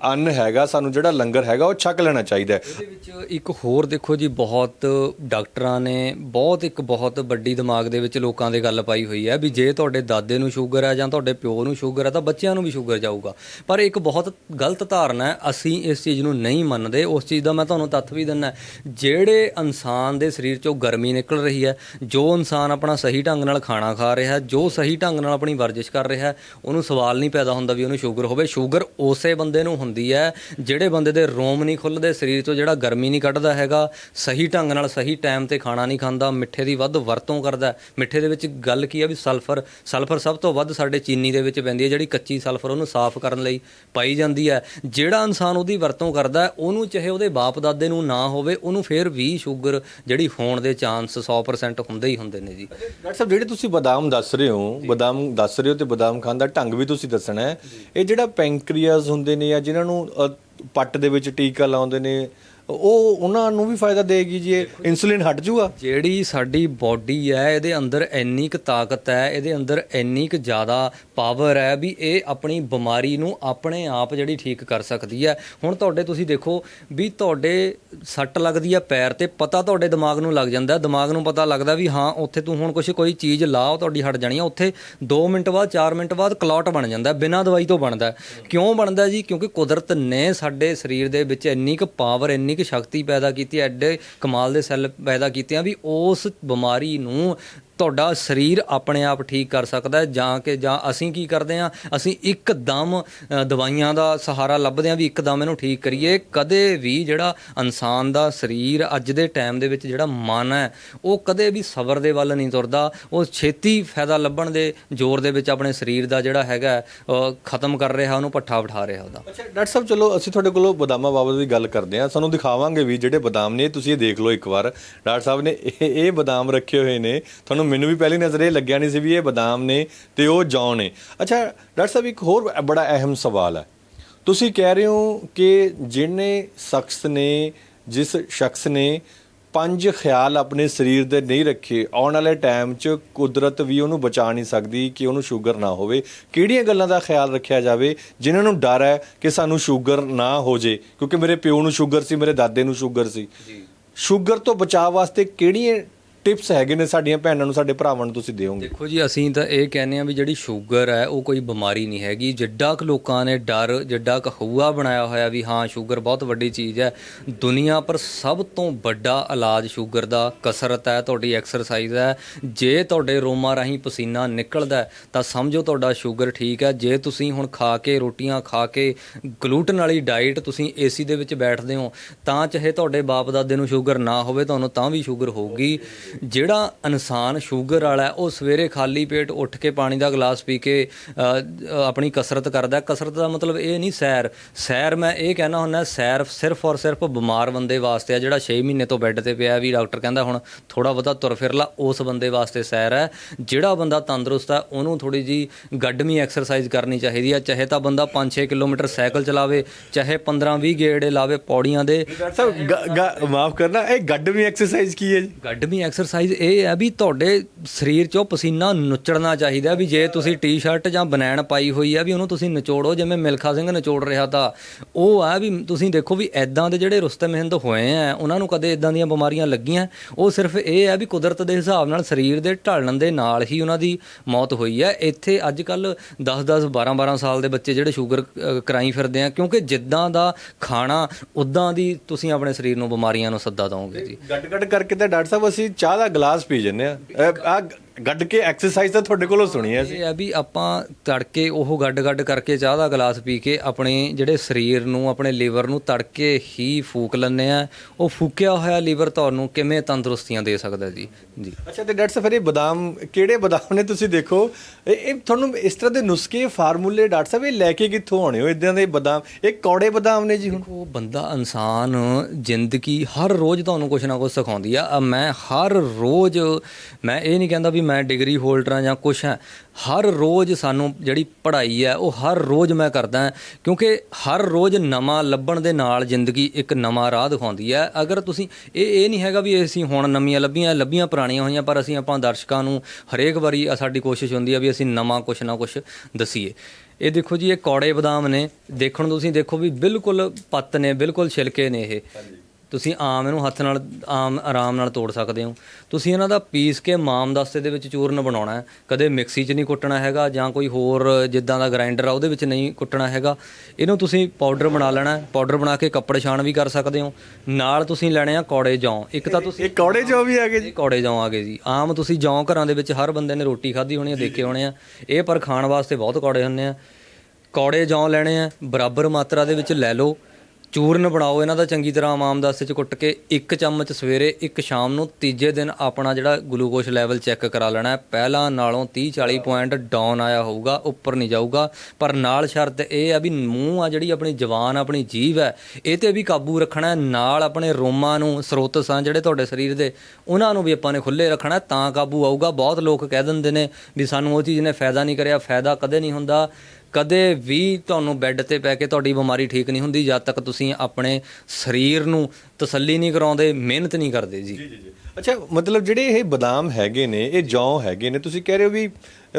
ਅੰਨ ਹੈਗਾ, ਸਾਨੂੰ ਜਿਹੜਾ ਲੰਗਰ ਹੈਗਾ, ਉਹ ਛਕ ਲੈਣਾ ਚਾਹੀਦਾ ਹੈ। ਇਹਦੇ ਵਿੱਚ ਇੱਕ ਹੋਰ ਦੇਖੋ ਜੀ, ਬਹੁਤ ਡਾਕਟਰਾਂ ਨੇ ਬਹੁਤ ਇੱਕ ਬਹੁਤ ਵੱਡੀ ਦਿਮਾਗ ਦੇ ਵਿੱਚ ਲੋਕਾਂ ਦੇ ਗੱਲ ਪਾਈ ਹੋਈ ਹੈ ਵੀ ਜੇ ਤੁਹਾਡੇ ਦਾਦੇ ਨੂੰ ਸ਼ੂਗਰ ਹੈ ਜਾਂ ਤੁਹਾਡੇ ਪਿਓ ਨੂੰ ਸ਼ੂਗਰ ਹੈ ਤਾਂ ਬੱਚਿਆਂ ਨੂੰ ਵੀ ਸ਼ੂਗਰ ਜਾਊਗਾ। ਪਰ ਇੱਕ ਬਹੁਤ ਗਲਤ ਧਾਰਨਾ ਹੈ, ਅਸੀਂ ਇਸ ਚੀਜ਼ ਨੂੰ ਨਹੀਂ ਮੰਨਦੇ। ਉਸ ਚੀਜ਼ ਦਾ ਮੈਂ ਤੁਹਾਨੂੰ ਤੱਥ ਵੀ ਦਿੰਦਾ ਜਿਹੜੇ ਇਨਸਾਨ ਦੇ ਸਰੀਰ ਚੋਂ ਗਰਮੀ ਨਿਕਲ ਰਹੀ ਹੈ, ਜੋ ਇਨਸਾਨ ਆਪਣਾ ਸਹੀ ਢੰਗ ਨਾਲ ਖਾਣਾ ਖਾ ਰਿਹਾ ਜੋ ਸਹੀ ਢੰਗ ਨਾਲ ਆਪਣੀ ਵਰਜਿਸ਼ ਕਰ ਰਿਹਾ ਉਹਨੂੰ ਸਵਾਲ ਨਹੀਂ ਪੈਦਾ ਹੁੰਦਾ ਵੀ ਉਹਨੂੰ ਸ਼ੂਗਰ ਹੋਵੇ। ਸ਼ੂਗਰ ਉਸੇ ਬੰਦੇ ਨੂੰ ਹੁੰਦੀ ਹੈ ਜਿਹੜੇ ਬੰਦੇ ਦੇ ਰੋਮ ਨਹੀਂ ਖੁੱਲਦੇ ਸਰੀਰ ਤੋਂ ਜਿਹੜਾ ਗਰਮੀ ਨਹੀਂ ਕੱਢਦਾ ਹੈਗਾ ਸਹੀ ਢੰਗ ਨਾਲ ਸਹੀ ਟਾਈਮ ਤੇ ਖਾਣਾ ਨਹੀਂ ਖਾਂਦਾ ਮਿੱਠੇ ਦੀ ਵੱਧ ਵਰਤੋਂ ਕਰਦਾ। ਮਿੱਠੇ ਦੇ ਵਿੱਚ ਗੱਲ ਕੀ ਹੈ ਵੀ ਸਲਫਰ ਸਲਫਰ ਸਭ ਤੋਂ ਵੱਧ ਸਾਡੇ ਚੀਨੀ ਦੇ ਵਿੱਚ ਪੈਂਦੀ ਹੈ ਜਿਹੜੀ ਕੱਚੀ ਸਲਫਰ ਉਹਨੂੰ ਸਾਫ਼ ਕਰਨ ਲਈ ਪਾਈ ਜਾਂਦੀ ਹੈ। ਜਿਹੜਾ ਇਨਸਾਨ ਉਹਦੀ ਵਰਤੋਂ ਕਰਦਾ ਉਹਨੂੰ ਚਾਹੇ ਉਹਦੇ ਬਾਪ ਦਾਦੇ ਨੂੰ ਨਾ ਹੋਵੇ ਉਹਨੂੰ ਫਿਰ ਵੀ ਸ਼ੂਗਰ ਜਿਹੜੀ ਹੋਣ ਦੇ ਚਾਂਸ 100% ਹੁੰਦੇ ਹੀ ਹੁੰਦੇ ਨੇ ਜੀ। ਡਾਕਟਰ ਸਾਹਿਬ ਜਿਹੜੇ ਤੁਸੀਂ ਬਦਾਮ ਦੱਸ ਰਹੇ ਹੋ ਬਦਾਮ ਦੱਸ ਰਹੇ ਹੋ ਤੇ ਬਦਾਮ ਖਾਣ ਦਾ ਢੰਗ ਵੀ ਤੁਸੀਂ ਦੱਸਣਾ ਹੈ ਇਹ ਜਿਹੜਾ ਪੈਂਕਰੀਆਸ ਹੁੰਦੇ ਨੇ ਜਾਂ ਜਿਨ੍ਹਾਂ ਨੂੰ ਅ, ਪੱਟ ਦੇ ਵਿੱਚ ਟੀਕਾ ਲਾਉਂਦੇ ਨੇ ਉਹ ਉਹਨਾਂ ਨੂੰ ਵੀ ਫਾਇਦਾ ਦੇਗੀ ਜੀ ਇਹ ਇਨਸੂਲਿਨ ਹਟ ਜੂਗਾ। ਜਿਹੜੀ ਸਾਡੀ ਬਾਡੀ ਹੈ ਇਹਦੇ ਅੰਦਰ ਇੰਨੀ ਕੁ ਤਾਕਤ ਹੈ ਇਹਦੇ ਅੰਦਰ ਇੰਨੀ ਕੁ ਜ਼ਿਆਦਾ ਪਾਵਰ ਹੈ ਵੀ ਇਹ ਆਪਣੀ ਬਿਮਾਰੀ ਨੂੰ ਆਪਣੇ ਆਪ ਜਿਹੜੀ ਠੀਕ ਕਰ ਸਕਦੀ ਹੈ। ਹੁਣ ਤੁਹਾਡੇ ਤੁਸੀਂ ਦੇਖੋ ਵੀ ਤੁਹਾਡੇ ਸੱਟ ਲੱਗਦੀ ਹੈ ਪੈਰ ਤੇ ਪਤਾ ਤੁਹਾਡੇ ਦਿਮਾਗ ਨੂੰ ਲੱਗ ਜਾਂਦਾ ਹੈ, ਦਿਮਾਗ ਨੂੰ ਪਤਾ ਲੱਗਦਾ ਵੀ ਹਾਂ ਉੱਥੇ ਤੂੰ ਹੁਣ ਕੁਛ ਕੋਈ ਚੀਜ਼ ਲਾ ਉਹ ਤੁਹਾਡੀ ਹਟ ਜਾਣੀ ਹੈ। ਉੱਥੇ 2 ਮਿੰਟ ਬਾਅਦ 4 ਮਿੰਟ ਬਾਅਦ ਕਲੌਟ ਬਣ ਜਾਂਦਾ ਬਿਨਾਂ ਦਵਾਈ ਤੋਂ ਬਣਦਾ। ਕਿਉਂ ਬਣਦਾ ਜੀ? ਕਿਉਂਕਿ ਕੁਦਰਤ ਨੇ ਸਾਡੇ ਸਰੀਰ ਦੇ ਵਿੱਚ ਇੰਨੀ ਕੁ ਪਾਵਰ ਇੰਨੀ ਕੁ ਸ਼ਕਤੀ ਪੈਦਾ ਕੀਤੀ, ਐਡੇ ਕਮਾਲ ਦੇ ਸੈੱਲ ਪੈਦਾ ਕੀਤੇ ਆ ਵੀ ਉਸ ਬਿਮਾਰੀ ਨੂੰ ਤੁਹਾਡਾ ਸਰੀਰ ਆਪਣੇ ਆਪ ਠੀਕ ਕਰ ਸਕਦਾ ਜਾਂ ਕਿ ਜਾਂ ਅਸੀਂ ਕੀ ਕਰਦੇ ਆ ਅਸੀਂ ਇੱਕਦਮ ਦਵਾਈਆਂ ਦਾ ਸਹਾਰਾ ਲੱਭਦੇ ਆ ਵੀ ਇੱਕਦਮ ਇਹਨੂੰ ਠੀਕ ਕਰੀਏ। ਕਦੇ ਵੀ ਜਿਹੜਾ ਇਨਸਾਨ ਦਾ ਸਰੀਰ ਅੱਜ ਦੇ ਟਾਈਮ ਦੇ ਵਿੱਚ ਜਿਹੜਾ ਮਨ ਹੈ, ਉਹ ਕਦੇ ਵੀ ਸਬਰ ਦੇ ਵੱਲ ਨਹੀਂ ਤੁਰਦਾ। ਉਹ ਛੇਤੀ ਫਾਇਦਾ ਲੱਭਣ ਦੇ ਜ਼ੋਰ ਦੇ ਵਿੱਚ ਆਪਣੇ ਸਰੀਰ ਦਾ ਜਿਹੜਾ ਹੈਗਾ ਖਤਮ ਕਰ ਰਿਹਾ, ਉਹਨੂੰ ਪੱਠਾ ਬਿਠਾ ਰਿਹਾ ਉਹਦਾ। ਅੱਛਾ, ਡਾਕਟਰ ਸਾਹਿਬ, ਚਲੋ ਅਸੀਂ ਤੁਹਾਡੇ ਕੋਲੋਂ ਬਦਾਮਾਂ ਬਾਬਤ ਦੀ ਗੱਲ ਕਰਦੇ ਹਾਂ। ਸਾਨੂੰ ਦਿਖਾਵਾਂਗੇ ਵੀ ਜਿਹੜੇ ਬਦਾਮ ਨੇ, ਤੁਸੀਂ ਇਹ ਦੇਖ ਲਓ ਇੱਕ ਵਾਰ। ਡਾਕਟਰ ਸਾਹਿਬ ਨੇ ਇਹ ਇਹ ਬਦਾਮ ਰੱਖੇ ਹੋਏ ਨੇ। ਤੁਹਾਨੂੰ ਮੈਨੂੰ ਵੀ ਪਹਿਲੀ ਨਜ਼ਰ ਇਹ ਲੱਗਿਆ ਨਹੀਂ ਸੀ ਵੀ ਇਹ ਬਦਾਮ ਨੇ ਤੇ ਉਹ ਜੌਂ ਨੇ। ਅੱਛਾ ਡਾਕਟਰ ਸਾਹਿਬ ਇੱਕ ਹੋਰ ਬੜਾ ਅਹਿਮ ਸਵਾਲ ਹੈ। ਤੁਸੀਂ ਕਹਿ ਰਹੇ ਹੋ ਕਿ ਜਿਹਨੇ ਸ਼ਖਸ ਨੇ ਜਿਸ ਸ਼ਖਸ ਨੇ ਪੰਜ ਖਿਆਲ ਆਪਣੇ ਸਰੀਰ ਦੇ ਨਹੀਂ ਰੱਖੇ ਆਉਣ ਵਾਲੇ ਟਾਈਮ 'ਚ ਕੁਦਰਤ ਵੀ ਉਹਨੂੰ ਬਚਾ ਨਹੀਂ ਸਕਦੀ ਕਿ ਉਹਨੂੰ ਸ਼ੂਗਰ ਨਾ ਹੋਵੇ। ਕਿਹੜੀਆਂ ਗੱਲਾਂ ਦਾ ਖਿਆਲ ਰੱਖਿਆ ਜਾਵੇ ਜਿਨ੍ਹਾਂ ਨੂੰ ਡਰ ਹੈ ਕਿ ਸਾਨੂੰ ਸ਼ੂਗਰ ਨਾ ਹੋ ਜੇ? ਕਿਉਂਕਿ ਮੇਰੇ ਪਿਓ ਨੂੰ ਸ਼ੂਗਰ ਸੀ ਮੇਰੇ ਦਾਦੇ ਨੂੰ ਸ਼ੂਗਰ ਸੀ। ਸ਼ੂਗਰ ਤੋਂ ਬਚਾਅ ਵਾਸਤੇ ਕਿਹੜੀਆਂ ਟਿਪਸ ਹੈਗੇ ਨੇ ਸਾਡੀਆਂ ਭੈਣਾਂ ਨੂੰ, ਸਾਡੇ ਭਰਾਵਾਂ ਨੂੰ ਤੁਸੀਂ ਦਿਓਗੇ? ਦੇਖੋ ਜੀ, ਅਸੀਂ ਤਾਂ ਇਹ ਕਹਿੰਦੇ ਆ ਵੀ ਜਿਹੜੀ ਸ਼ੂਗਰ ਹੈ, ਉਹ ਕੋਈ ਬਿਮਾਰੀ ਨਹੀਂ ਹੈਗੀ। ਜਿੱਡਾ ਕੁ ਲੋਕਾਂ ਨੇ ਡਰ, ਜਿੱਡਾ ਕੁ ਹਊਆ ਬਣਾਇਆ ਹੋਇਆ ਵੀ ਹਾਂ ਸ਼ੂਗਰ ਬਹੁਤ ਵੱਡੀ ਚੀਜ਼ ਹੈ। ਦੁਨੀਆ ਪਰ ਸਭ ਤੋਂ ਵੱਡਾ ਇਲਾਜ ਸ਼ੂਗਰ ਦਾ ਕਸਰਤ ਹੈ, ਤੁਹਾਡੀ ਐਕਸਰਸਾਈਜ਼ ਹੈ। ਜੇ ਤੁਹਾਡੇ ਰੋਮਾਂ ਰਾਹੀਂ ਪਸੀਨਾ ਨਿਕਲਦਾ ਤਾਂ ਸਮਝੋ ਤੁਹਾਡਾ ਸ਼ੂਗਰ ਠੀਕ ਹੈ। ਜੇ ਤੁਸੀਂ ਹੁਣ ਖਾ ਕੇ, ਰੋਟੀਆਂ ਖਾ ਕੇ ਗਲੂਟਨ ਵਾਲੀ ਡਾਈਟ ਤੁਸੀਂ ਏਸੀ ਦੇ ਵਿੱਚ ਬੈਠਦੇ ਹੋ, ਤਾਂ ਚਾਹੇ ਤੁਹਾਡੇ ਬਾਪ ਦਾਦੇ ਨੂੰ ਸ਼ੂਗਰ ਨਾ ਹੋਵੇ, ਤੁਹਾਨੂੰ ਤਾਂ ਵੀ ਸ਼ੂਗਰ ਹੋਊਗੀ। ਜਿਹੜਾ ਇਨਸਾਨ ਸ਼ੂਗਰ ਵਾਲਾ ਉਹ ਸਵੇਰੇ ਖਾਲੀ ਪੇਟ ਉੱਠ ਕੇ ਪਾਣੀ ਦਾ ਗਲਾਸ ਪੀ ਕੇ ਆਪਣੀ ਕਸਰਤ ਕਰਦਾ। ਕਸਰਤ ਦਾ ਮਤਲਬ ਇਹ ਨਹੀਂ ਸੈਰ। ਸੈਰ ਮੈਂ ਇਹ ਕਹਿਣਾ ਹੁੰਦਾ ਸੈਰ ਸਿਰਫ ਔਰ ਸਿਰਫ ਬਿਮਾਰ ਬੰਦੇ ਵਾਸਤੇ ਆ ਜਿਹੜਾ 6 ਮਹੀਨੇ ਤੋਂ ਬੈੱਡ ਤੇ ਪਿਆ ਵੀ ਡਾਕਟਰ ਕਹਿੰਦਾ ਹੁਣ ਥੋੜਾ ਬਹੁਤਾ ਤੁਰ ਫਿਰ ਲਾ ਉਸ ਬੰਦੇ ਵਾਸਤੇ ਸੈਰ ਹੈ। ਜਿਹੜਾ ਬੰਦਾ ਤੰਦਰੁਸਤ ਹੈ ਉਹਨੂੰ ਥੋੜੀ ਜੀ ਗੱਡਮੀ ਐਕਸਰਸਾਈਜ਼ ਕਰਨੀ ਚਾਹੀਦੀ ਹੈ ਚਾਹੇ ਤਾਂ ਬੰਦਾ 5-6 ਕਿਲੋਮੀਟਰ ਸਾਈਕਲ ਚਲਾਵੇ ਚਾਹੇ 15-20 ਗੇੜੇ ਲਾਵੇ ਪੌੜੀਆਂ ਦੇ। ਸਾਹਿਬ ਮਾਫ ਕਰਨਾ ਇਹ ਗੱਡਵੀਂ ਐਕਸਰਸਾਈਜ਼ ਕੀ ਹੈ ਜੀ? ਗੱਡਮੀ ਐਕਸਰਸਾਈਜ਼ ਐਕਸਰਸਾਈਜ਼ ਇਹ ਹੈ ਵੀ ਤੁਹਾਡੇ ਸਰੀਰ ਚੋਂ ਪਸੀਨਾ ਨੁੱਚੜਨਾ ਚਾਹੀਦਾ ਵੀ ਜੇ ਤੁਸੀਂ ਟੀ-ਸ਼ਰਟ ਜਾਂ ਬਨੈਣ ਪਾਈ ਹੋਈ ਹੈ ਵੀ ਉਹਨੂੰ ਤੁਸੀਂ ਨਿਚੋੜੋ, ਜਿਵੇਂ ਮਿਲਖਾ ਸਿੰਘ ਨਿਚੋੜ ਰਿਹਾ ਤਾਂ। ਉਹ ਆ ਵੀ ਤੁਸੀਂ ਦੇਖੋ ਵੀ ਐਦਾਂ ਦੇ ਜਿਹੜੇ ਰੁਸਤਮ ਹਿੰਦ ਹੋਏ ਆ, ਉਹਨਾਂ ਨੂੰ ਕਦੇ ਇਦਾਂ ਦੀਆਂ ਬਿਮਾਰੀਆਂ ਲੱਗੀਆਂ। ਉਹ ਸਿਰਫ ਇਹ ਹੈ ਵੀ ਕੁਦਰਤ ਦੇ ਹਿਸਾਬ ਨਾਲ ਸਰੀਰ ਦੇ ਢਲਣ ਦੇ ਨਾਲ ਹੀ ਉਹਨਾਂ ਦੀ ਮੌਤ ਹੋਈ ਹੈ ਇੱਥੇ ਅੱਜ ਕੱਲ 10-10 12-12 ਸਾਲ ਦੇ ਬੱਚੇ ਜਿਹੜੇ ਸ਼ੂਗਰ ਕਰਾਈ ਫਿਰਦੇ ਆ, ਕਿਉਂਕਿ ਜਿੱਦਾਂ ਦਾ ਖਾਣਾ, ਉਦਾਂ ਦੀ ਤੁਸੀਂ ਆਪਣੇ ਸਰੀਰ ਨੂੰ ਬਿਮਾਰੀਆਂ ਨੂੰ ਸੱਦਾ ਦਓਗੇ ਜੀ। ਗੱਡ ਗੱਡ ਕਰਕੇ ਤਾਂ ਡਾਕਟਰ ਸਾਹਿਬ, ਅਸੀਂ ਚਾਹ ਦਾ ਗਲਾਸ ਪੀ ਜੰਨੇ ਆ। ਗੱਡ ਕੇ ਐਕਸਰਸਾਈਜ਼ ਤਾਂ ਤੁਹਾਡੇ ਕੋਲੋਂ ਸੁਣੀ ਹੈ ਇਹ ਆ ਵੀ ਆਪਾਂ ਤੜਕੇ ਉਹ ਗੱਡ-ਗੱਡ ਕਰਕੇ ਚਾਹ ਦਾ ਗਲਾਸ ਪੀ ਕੇ ਆਪਣੇ ਜਿਹੜੇ ਸਰੀਰ ਨੂੰ ਆਪਣੇ ਲੀਵਰ ਨੂੰ ਤੜਕੇ ਹੀ ਫੂਕ ਲੈਂਦੇ ਆ ਉਹ ਫੂਕਿਆ ਹੋਇਆ ਲੀਵਰ ਤੁਹਾਨੂੰ ਕਿਵੇਂ ਤੰਦਰੁਸਤੀਆਂ ਦੇ ਸਕਦਾ ਜੀ? ਜੀ। ਅੱਛਾ ਤੇ ਡਾਕਟਰ ਸਾਹਿਬ ਫਿਰ ਇਹ ਬਦਾਮ ਕਿਹੜੇ ਬਦਾਮ ਨੇ ਤੁਸੀਂ ਦੇਖੋ? ਇਹ ਇਹ ਤੁਹਾਨੂੰ ਇਸ ਤਰ੍ਹਾਂ ਦੇ ਨੁਸਖੇ ਫਾਰਮੂਲੇ ਡਾਕਟਰ ਸਾਹਿਬ ਇਹ ਲੈ ਕੇ ਕਿੱਥੋਂ ਆਉਣੇ ਹੋ ਇਦਾਂ ਦੇ ਬਦਾਮ? ਇਹ ਕੌੜੇ ਬਦਾਮ ਨੇ ਜੀ ਹੁਣ। ਉਹ ਬੰਦਾ ਇਨਸਾਨ ਜ਼ਿੰਦਗੀ ਹਰ ਰੋਜ਼ ਤੁਹਾਨੂੰ ਕੁਝ ਨਾ ਕੁਝ ਸਿਖਾਉਂਦੀ ਆ। ਮੈਂ ਹਰ ਰੋਜ਼ ਮੈਂ ਇਹ ਨਹੀਂ ਕਹਿੰਦਾ ਵੀ ਮੈਂ ਡਿਗਰੀ ਹੋਲਡਰ ਹਾਂ ਜਾਂ ਕੁਝ ਹੈ, ਹਰ ਰੋਜ਼ ਸਾਨੂੰ ਜਿਹੜੀ ਪੜ੍ਹਾਈ ਹੈ, ਉਹ ਹਰ ਰੋਜ਼ ਮੈਂ ਕਰਦਾ ਕਿਉਂਕਿ ਹਰ ਰੋਜ਼ ਨਵਾਂ ਲੱਭਣ ਦੇ ਨਾਲ ਜ਼ਿੰਦਗੀ ਇੱਕ ਨਵਾਂ ਰਾਹ ਦਿਖਾਉਂਦੀ ਹੈ। ਅਗਰ ਤੁਸੀਂ, ਇਹ ਇਹ ਨਹੀਂ ਹੈਗਾ ਵੀ ਅਸੀਂ ਹੁਣ ਨਵੀਆਂ ਲੱਭੀਆਂ ਲੱਭੀਆਂ ਪੁਰਾਣੀਆਂ ਹੋਈਆਂ, ਪਰ ਅਸੀਂ ਆਪਾਂ ਦਰਸ਼ਕਾਂ ਨੂੰ ਹਰੇਕ ਵਾਰੀ ਸਾਡੀ ਕੋਸ਼ਿਸ਼ ਹੁੰਦੀ ਹੈ ਵੀ ਅਸੀਂ ਨਵਾਂ ਕੁਝ ਨਾ ਕੁਝ ਦਸੀਏ। ਇਹ ਦੇਖੋ ਜੀ, ਇਹ ਕੌੜੇ ਬਦਾਮ ਨੇ, ਦੇਖਣ ਤੁਸੀਂ ਦੇਖੋ ਵੀ ਬਿਲਕੁਲ ਪੱਤ ਨੇ, ਬਿਲਕੁਲ ਛਿਲਕੇ ਨੇ ਇਹ। ਤੁਸੀਂ ਆਮ ਇਹਨੂੰ ਹੱਥ ਨਾਲ ਆਮ ਆਰਾਮ ਨਾਲ ਤੋੜ ਸਕਦੇ ਹੋ। ਤੁਸੀਂ ਇਹਨਾਂ ਦਾ ਪੀਸ ਕੇ ਮਾਮ ਦਸਤੇ ਦੇ ਵਿੱਚ ਚੂਰਨ ਬਣਾਉਣਾ ਹੈ। ਕਦੇ ਮਿਕਸੀ 'ਚ ਨਹੀਂ ਕੁੱਟਣਾ ਹੈਗਾ ਜਾਂ ਕੋਈ ਹੋਰ ਜਿੱਦਾਂ ਦਾ ਗ੍ਰਾਈਂਡਰ ਆ ਉਹਦੇ ਵਿੱਚ ਨਹੀਂ ਕੁੱਟਣਾ ਹੈਗਾ। ਇਹਨੂੰ ਤੁਸੀਂ ਪਾਊਡਰ ਬਣਾ ਲੈਣਾ ਹੈ। ਪਾਊਡਰ ਬਣਾ ਕੇ ਕੱਪੜੇ ਛਾਣ ਵੀ ਕਰ ਸਕਦੇ ਹੋ। ਨਾਲ ਤੁਸੀਂ ਲੈਣੇ ਆ ਕੌੜੇ ਜੌਂ। ਇੱਕ ਤਾਂ ਤੁਸੀਂ ਇਹ ਕੌੜੇ ਜੋ ਵੀ ਗਏ ਜੀ। ਕੌੜੇ ਜੌਂ ਆ ਗਏ ਜੀ। ਆਮ ਤੁਸੀਂ ਜੌਂ ਘਰਾਂ ਦੇ ਵਿੱਚ ਹਰ ਬੰਦੇ ਨੇ ਰੋਟੀ ਖਾਧੀ ਹੋਣੀ ਆ ਦੇਖੇ ਹੋਣੇ ਆ। ਇਹ ਪਰ ਖਾਣ ਵਾਸਤੇ ਬਹੁਤ ਕੌੜੇ ਹੁੰਦੇ ਆ। ਕੌੜੇ ਜੌਂ ਲੈਣੇ ਆ। ਬਰਾਬਰ ਮਾਤਰਾ ਦੇ ਵਿੱਚ ਲੈ ਲਓ। ਚੂਰਨ ਬਣਾਓ, ਇਹਨਾਂ ਦਾ ਚੰਗੀ ਤਰ੍ਹਾਂ ਆਮਾਮਦਾਸੇ ਚ ਕੁੱਟ ਕੇ ਇੱਕ ਚਮਚ ਸਵੇਰੇ, ਇੱਕ ਸ਼ਾਮ ਨੂੰ ਤੀਜੇ ਦਿਨ ਆਪਣਾ ਜਿਹੜਾ ਗਲੂਕੋਜ਼ ਲੈਵਲ ਚੈੱਕ ਕਰਾ ਲੈਣਾ ਹੈ। ਪਹਿਲਾਂ ਨਾਲੋਂ 30 40 ਪੁਆਇੰਟ ਡਾਊਨ ਆਇਆ ਹੋਊਗਾ, ਉੱਪਰ ਨਹੀਂ ਜਾਊਗਾ। ਪਰ ਨਾਲ ਸ਼ਰਤ ਇਹ ਆ ਵੀ ਮੂੰਹ ਆ ਜਿਹੜੀ ਆਪਣੀ ਜ਼ਬਾਨ ਆਪਣੀ ਜੀਭ ਹੈ, ਇਹ ਤੇ ਵੀ ਕਾਬੂ ਰੱਖਣਾ ਨਾਲ ਆਪਣੇ ਰੋਮਾਂ ਨੂੰ ਸਰੋਤਸ ਸਰੋਤਸਾਂ ਜਿਹੜੇ ਤੁਹਾਡੇ ਸਰੀਰ ਦੇ, ਉਹਨਾਂ ਨੂੰ ਵੀ ਆਪਾਂ ਨੇ ਖੁੱਲੇ ਰੱਖਣਾ ਤਾਂ ਕਾਬੂ ਆਊਗਾ। ਬਹੁਤ ਲੋਕ ਕਹਿ ਦਿੰਦੇ ਨੇ ਵੀ ਸਾਨੂੰ ਉਹ ਚੀਜ਼ ਨੇ ਫਾਇਦਾ ਨਹੀਂ ਕਰਿਆ, ਫਾਇਦਾ ਕਦੇ ਨਹੀਂ ਹੁੰਦਾ। ਕਦੇ ਵੀ ਤੁਹਾਨੂੰ ਬੈੱਡ ਤੇ ਪੈ ਕੇ ਤੁਹਾਡੀ ਬਿਮਾਰੀ ਠੀਕ ਨਹੀਂ ਹੁੰਦੀ ਜਦ ਤੱਕ ਤੁਸੀਂ ਆਪਣੇ ਸਰੀਰ ਨੂੰ ਤਸੱਲੀ ਨਹੀਂ ਕਰਾਉਂਦੇ ਮਿਹਨਤ ਨਹੀਂ ਕਰਦੇ ਜੀ। ਅੱਛਾ ਮਤਲਬ ਜਿਹੜੇ ਇਹ ਬਦਾਮ ਹੈਗੇ ਨੇ ਇਹ ਜੌਂ ਹੈਗੇ ਨੇ ਤੁਸੀਂ ਕਹਿ ਰਹੇ ਹੋ ਵੀ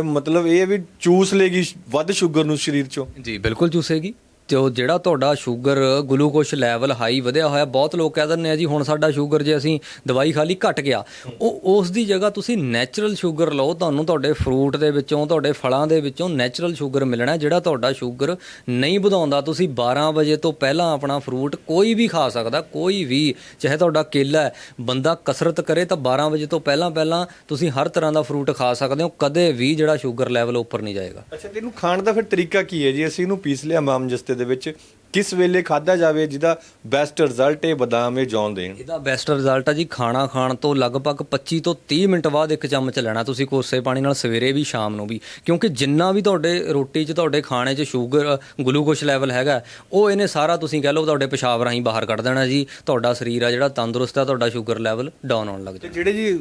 ਮਤਲਬ ਇਹ ਹੈ ਵੀ ਚੂਸ ਲੇਗੀ ਵੱਧ ਸ਼ੂਗਰ ਨੂੰ ਸਰੀਰ ਚੋਂ? ਜੀ ਬਿਲਕੁਲ ਚੂਸੇਗੀ। ਤੇ ਉਹ ਜਿਹੜਾ ਤੁਹਾਡਾ ਸ਼ੂਗਰ ਗਲੂਕੋਸ਼ ਲੈਵਲ ਹਾਈ ਵਧਿਆ ਹੋਇਆ, ਬਹੁਤ ਲੋਕ ਕਹਿ ਦਿੰਦੇ ਆ ਜੀ, ਹੁਣ ਸਾਡਾ ਸ਼ੂਗਰ ਜੇ ਅਸੀਂ ਦਵਾਈ ਖਾਲੀ ਲਈ ਘਟ ਗਿਆ। ਉਹ ਉਸ ਦੀ ਜਗ੍ਹਾ ਤੁਸੀਂ ਨੈਚੁਰਲ ਸ਼ੂਗਰ ਲਓ, ਤੁਹਾਨੂੰ ਤੁਹਾਡੇ ਫਰੂਟ ਦੇ ਵਿੱਚੋਂ, ਤੁਹਾਡੇ ਫਲਾਂ ਦੇ ਵਿੱਚੋਂ ਨੈਚੁਰਲ ਸ਼ੂਗਰ ਮਿਲਣਾ ਜਿਹੜਾ ਤੁਹਾਡਾ ਸ਼ੂਗਰ ਨਹੀਂ ਵਧਾਉਂਦਾ। ਤੁਸੀਂ 12 ਵਜੇ ਤੋਂ ਪਹਿਲਾਂ ਆਪਣਾ ਫਰੂਟ ਕੋਈ ਵੀ ਖਾ ਸਕਦਾ, ਕੋਈ ਵੀ, ਚਾਹੇ ਤੁਹਾਡਾ ਕੇਲਾ ਹੈ, ਬੰਦਾ ਕਸਰਤ ਕਰੇ ਤਾਂ 12 ਵਜੇ ਤੋਂ ਪਹਿਲਾਂ ਪਹਿਲਾਂ ਤੁਸੀਂ ਹਰ ਤਰ੍ਹਾਂ ਦਾ ਫਰੂਟ ਖਾ ਸਕਦੇ ਹੋ, ਕਦੇ ਵੀ ਜਿਹੜਾ ਸ਼ੂਗਰ ਲੈਵਲ ਉੱਪਰ ਨਹੀਂ ਜਾਏਗਾ। ਅੱਛਾ, ਤੇ ਇਹਨੂੰ ਖਾਣ ਦਾ ਫਿਰ ਤਰੀਕਾ ਕੀ ਹੈ ਜੀ? ਅਸੀਂ ਇਹਨੂੰ ਪੀਸ ਲਿਆ ਮਾਮ ਜਸਤੇ ਦੇ ਵਿੱਚ ਕਿਸ ਵੇਲੇ ਖਾਦਾ ਜਾਵੇ ਜਿਹਦਾ ਬੈਸਟ ਰਿਜ਼ਲਟ ਇਹ ਬਦਾਮ ਇਹ ਜੌਂ ਦੇਣ? ਇਹਦਾ ਬੈਸਟ ਰਿਜ਼ਲਟ ਆ ਜੀ ਖਾਣਾ ਖਾਣ ਤੋਂ ਲਗਭਗ 25 ਤੋਂ 30 ਮਿੰਟ ਬਾਅਦ ਇੱਕ ਚਮਚ ਲੈਣਾ ਤੁਸੀਂ ਕੋਸੇ ਪਾਣੀ ਨਾਲ ਸਵੇਰੇ ਵੀ ਸ਼ਾਮ ਨੂੰ ਵੀ। ਕਿਉਂਕਿ ਜਿੰਨਾ ਵੀ ਤੁਹਾਡੇ ਰੋਟੀ 'ਚ ਤੁਹਾਡੇ ਖਾਣੇ 'ਚ ਸ਼ੂਗਰ ਗਲੂਕੋਸ਼ ਲੈਵਲ ਹੈਗਾ ਉਹ ਇਹਨੇ ਸਾਰਾ ਤੁਸੀਂ ਕਹਿ ਲਓ ਤੁਹਾਡੇ ਪਿਸ਼ਾਬ ਰਾਹੀਂ ਬਾਹਰ ਕੱਢ ਦੇਣਾ ਜੀ। ਤੁਹਾਡਾ ਸਰੀਰ ਆ ਜਿਹੜਾ ਤੰਦਰੁਸਤ ਆ ਤੁਹਾਡਾ ਸ਼ੂਗਰ ਲੈਵਲ ਡਾਊਨ ਹੋਣ ਲੱਗ ਜਾਣਾ। ਜਿਹੜੇ ਜੀ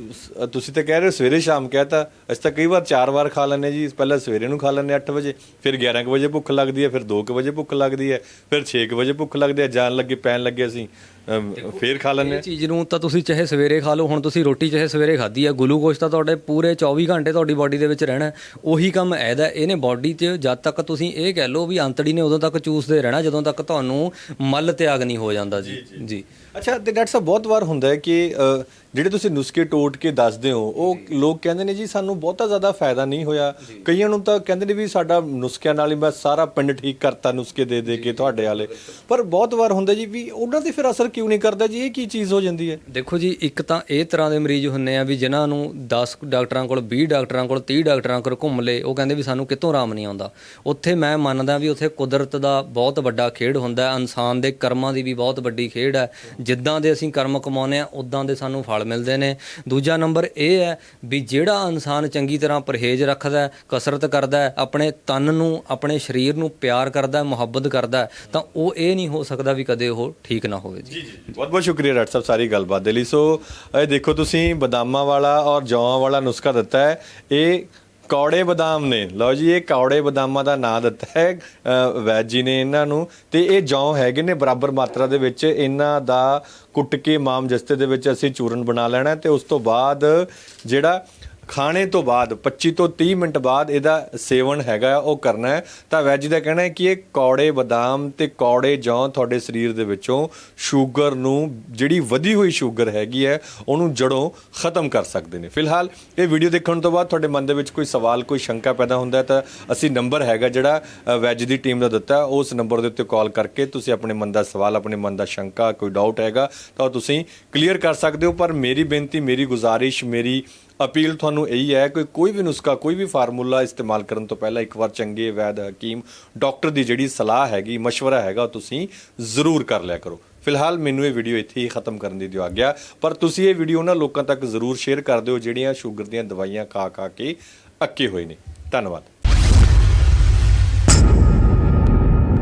ਤੁਸੀਂ ਤਾਂ ਕਹਿ ਰਹੇ ਹੋ ਸਵੇਰੇ ਸ਼ਾਮ ਕਹਿਤਾ ਅਸੀਂ ਤਾਂ ਕਈ ਵਾਰ ਚਾਰ ਵਾਰ ਖਾ ਲੈਂਦੇ ਜੀ ਪਹਿਲਾਂ ਸਵੇਰੇ ਨੂੰ ਖਾ ਲੈਂਦੇ 8 ਵਜੇ ਫਿਰ 11 ਕੁ ਵਜੇ ਭੁੱਖ ਲੱਗਦੀ ਹੈ ਫਿਰ 2 ਕੁ ਵਜੇ ਭੁੱਖ ਲੱਗਦੀ ਹੈ ਫਿਰ 6 ਕੁ ਵਜੇ ਭੁੱਖ ਲੱਗਦੀ ਹੈ ਜਾਣ ਲੱਗੇ ਪੈਣ ਲੱਗੇ ਅਸੀਂ ਫਿਰ ਖਾ ਲੈਂਦੇ ਇਹ ਹਾਂ। ਚੀਜ਼ ਨੂੰ ਤਾਂ ਤੁਸੀਂ ਚਾਹੇ ਸਵੇਰੇ ਖਾ ਲਓ ਹੁਣ ਤੁਸੀਂ ਰੋਟੀ ਚਾਹੇ ਸਵੇਰੇ ਖਾਧੀ ਆ ਗਲੂਕੋਸ਼ ਤਾਂ ਤੁਹਾਡੇ ਪੂਰੇ 24 ਘੰਟੇ ਤੁਹਾਡੀ ਬਾਡੀ ਦੇ ਵਿੱਚ ਰਹਿਣਾ ਹੈ। ਉਹੀ ਕੰਮ ਇਹਦਾ ਇਹਨੇ ਬਾਡੀ 'ਚ ਜਦ ਤੱਕ ਤੁਸੀਂ ਇਹ ਕਹਿ ਲਓ ਵੀ ਅੰਤੜੀ ਨੇ ਉਦੋਂ ਤੱਕ ਚੂਸਦੇ ਰਹਿਣਾ ਜਦੋਂ ਤੱਕ ਤੁਹਾਨੂੰ ਮਲ ਤਿਆਗ ਨਹੀਂ ਹੋ ਜਾਂਦਾ ਜੀ ਜੀ ਅੱਛਾ ਤੇ ਡਾਕਟਰ ਸਾਹਿਬ ਬਹੁਤ ਵਾਰ ਹੁੰਦਾ ਹੈ ਕਿ ਅ, ਜਿਹੜੇ ਤੁਸੀਂ ਨੁਸਖੇ ਟੋਟ ਕੇ ਦੱਸਦੇ ਹੋ ਉਹ ਲੋਕ ਕਹਿੰਦੇ ਨੇ ਜੀ ਸਾਨੂੰ ਬਹੁਤਾ ਜ਼ਿਆਦਾ ਫਾਇਦਾ ਨਹੀਂ ਹੋਇਆ। ਕਈਆਂ ਨੂੰ ਤਾਂ ਕਹਿੰਦੇ ਨੇ ਵੀ ਸਾਡਾ ਨੁਸਖਿਆਂ ਨਾਲ ਹੀ ਬਸ ਸਾਰਾ ਪਿੰਡ ਠੀਕ ਕਰਤਾ ਨੁਸਖੇ ਦੇ ਦੇ ਕੇ ਤੁਹਾਡੇ ਵਾਲੇ। ਪਰ ਬਹੁਤ ਵਾਰ ਹੁੰਦਾ ਜੀ ਵੀ ਉਹਨਾਂ ਤੇ ਫਿਰ ਅਸਰ ਕਿਉਂ ਨਹੀਂ ਕਰਦਾ ਜੀ? ਇਹ ਕੀ ਚੀਜ਼ ਹੋ ਜਾਂਦੀ ਹੈ? ਦੇਖੋ ਜੀ ਇੱਕ ਤਾਂ ਇਹ ਤਰ੍ਹਾਂ ਦੇ ਮਰੀਜ਼ ਹੁੰਨੇ ਆ ਵੀ ਜਿਨ੍ਹਾਂ ਨੂੰ 10 ਡਾਕਟਰਾਂ ਕੋਲ 20 ਡਾਕਟਰਾਂ ਕੋਲ 30 ਡਾਕਟਰਾਂ ਕੋਲ ਘੁੰਮ ਲਏ ਉਹ ਕਹਿੰਦੇ ਵੀ ਸਾਨੂੰ ਕਿਤੋਂ ਆਰਾਮ ਨਹੀਂ ਆਉਂਦਾ। ਉੱਥੇ ਮੈਂ ਮੰਨਦਾ ਵੀ ਉੱਥੇ ਕੁਦਰਤ ਦਾ ਬਹੁਤ ਵੱਡਾ ਖੇਡ ਹੁੰਦਾ ਹੈ ਇਨਸਾਨ ਦੇ ਕਰਮਾਂ ਦੀ ਵੀ ਬਹੁਤ ਵੱਡੀ ਖੇਡ ਹੈ। ਜਿੱਦਾਂ ਦੇ ਅਸੀਂ ਕਰਮ ਕਮਾਉਂਦੇ ਆ ਉਦਾਂ ਦੇ ਸਾਨੂੰ ਫਲ ਮਿਲਦੇ ਨੇ। ਦੂਜਾ ਨੰਬਰ ਇਹ ਹੈ ਵੀ ਜਿਹੜਾ ਇਨਸਾਨ ਚੰਗੀ ਤਰ੍ਹਾਂ ਪਰਹੇਜ਼ ਰੱਖਦਾ ਕਸਰਤ ਕਰਦਾ ਆਪਣੇ ਤਨ ਨੂੰ, ਆਪਣੇ ਸਰੀਰ ਨੂੰ ਪਿਆਰ ਕਰਦਾ ਮੁਹੱਬਤ ਕਰਦਾ ਤਾਂ ਉਹ ਇਹ ਨਹੀਂ ਹੋ ਸਕਦਾ ਵੀ ਕਦੇ ਉਹ ਠੀਕ ਨਾ ਹੋਵੇ ਜੀ। ਬਹੁਤ ਬਹੁਤ ਸ਼ੁਕਰੀਆ ਡਾਕਟਰ ਸਾਹਿਬ ਸਾਰੀ ਗੱਲਬਾਤ ਦੇ ਲਈ। ਸੋ, ਇਹ ਦੇਖੋ ਤੁਸੀਂ ਬਦਾਮਾਂ ਵਾਲਾ ਔਰ ਜੌਆਂ ਵਾਲਾ ਨੁਸਖਾ ਦਿੱਤਾ ਹੈ। ਇਹ ਕੌੜੇ ਬਦਾਮ ਨੇ। ਲਓ ਜੀ, ਇਹ ਕੌੜੇ ਬਦਾਮਾਂ ਦਾ ਨਾਂ ਦਿੱਤਾ ਹੈ ਵੈਦ ਜੀ ਨੇ ਇਹਨਾਂ ਨੂੰ। ਤੇ ਇਹ ਜੌਂ ਹੈਗੇ ਨੇ ਬਰਾਬਰ ਮਾਤਰਾ ਦੇ ਵਿੱਚ। ਇਹਨਾਂ ਦਾ ਕੁੱਟ ਕੇ ਮਾਮ ਜਸਤੇ ਦੇ ਵਿੱਚ ਅਸੀਂ ਚੂਰਨ ਬਣਾ ਲੈਣਾ ਹੈ ਤੇ ਉਸ ਤੋਂ ਬਾਅਦ ਜਿਹੜਾ ਖਾਣੇ ਤੋਂ ਬਾਅਦ 25 ਤੋਂ 30 ਮਿੰਟ ਬਾਅਦ ਇਹਦਾ ਸੇਵਨ ਹੈਗਾ ਉਹ ਕਰਨਾ ਹੈ। ਤਾਂ ਵੈਜ ਦਾ ਕਹਿਣਾ ਹੈ ਕਿ ਇਹ ਕੌੜੇ ਬਦਾਮ ਤੇ ਕੌੜੇ ਜੌਂ ਤੁਹਾਡੇ ਸਰੀਰ ਦੇ ਵਿੱਚੋਂ ਸ਼ੂਗਰ ਨੂੰ ਜਿਹੜੀ ਵਧੀ ਹੋਈ ਸ਼ੂਗਰ ਹੈਗੀ ਹੈ ਉਹਨੂੰ ਜੜੋਂ ਖਤਮ ਕਰ ਸਕਦੇ ਨੇ। ਫਿਲਹਾਲ ਇਹ ਵੀਡੀਓ ਦੇਖਣ ਤੋਂ ਬਾਅਦ ਤੁਹਾਡੇ ਮਨ ਦੇ ਵਿੱਚ ਕੋਈ ਸਵਾਲ ਕੋਈ ਸ਼ੰਕਾ ਪੈਦਾ ਹੁੰਦਾ ਹੈ ਤਾਂ ਅਸੀਂ ਨੰਬਰ ਹੈਗਾ ਜਿਹੜਾ ਅ, ਵੈਜ ਦੀ ਟੀਮ ਦਾ ਦਿੱਤਾ ਉਸ ਨੰਬਰ ਦੇ ਉੱਤੇ ਕਾਲ ਕਰਕੇ ਤੁਸੀਂ ਆਪਣੇ ਮਨ ਦਾ ਸਵਾਲ ਆਪਣੇ ਮਨ ਦਾ ਸ਼ੰਕਾ ਕੋਈ ਡਾਊਟ ਹੈਗਾ ਤਾਂ ਉਹ ਤੁਸੀਂ ਕਲੀਅਰ ਕਰ ਸਕਦੇ ਹੋ। ਪਰ ਮੇਰੀ ਬੇਨਤੀ ਮੇਰੀ ਗੁਜ਼ਾਰਿਸ਼ ਮੇਰੀ ਅਪੀਲ ਤੁਹਾਨੂੰ ਇਹੀ ਹੈ ਕਿ ਕੋਈ ਵੀ ਨੁਸਖਾ, ਕੋਈ ਵੀ ਫਾਰਮੂਲਾ ਇਸਤੇਮਾਲ ਕਰਨ ਤੋਂ ਪਹਿਲਾਂ ਇੱਕ ਵਾਰ ਚੰਗੇ ਵੈਦ ਹਕੀਮ, ਡਾਕਟਰ ਦੀ ਜਿਹੜੀ ਸਲਾਹ ਹੈਗੀ مشਵਰਾ ਹੈਗਾ ਤੁਸੀਂ ਜ਼ਰੂਰ ਕਰ ਲਿਆ ਕਰੋ। ਫਿਲਹਾਲ ਮੈਨੂੰ ਇਹ ਵੀਡੀਓ ਇੱਥੇ ਹੀ ਖਤਮ ਕਰਨ ਦੀ ਦਿਓ ਆ ਗਿਆ ਪਰ ਤੁਸੀਂ ਇਹ ਵੀਡੀਓ ਨਾ ਲੋਕਾਂ ਤੱਕ ਜ਼ਰੂਰ ਸ਼ੇਅਰ ਕਰ ਦਿਓ ਜਿਹੜੀਆਂ ਸ਼ੂਗਰ ਦੀਆਂ ਦਵਾਈਆਂ ਖਾ ਖਾ ਕੇ ਅੱਕੇ ਹੋਏ ਨੇ। ਧੰਨਵਾਦ।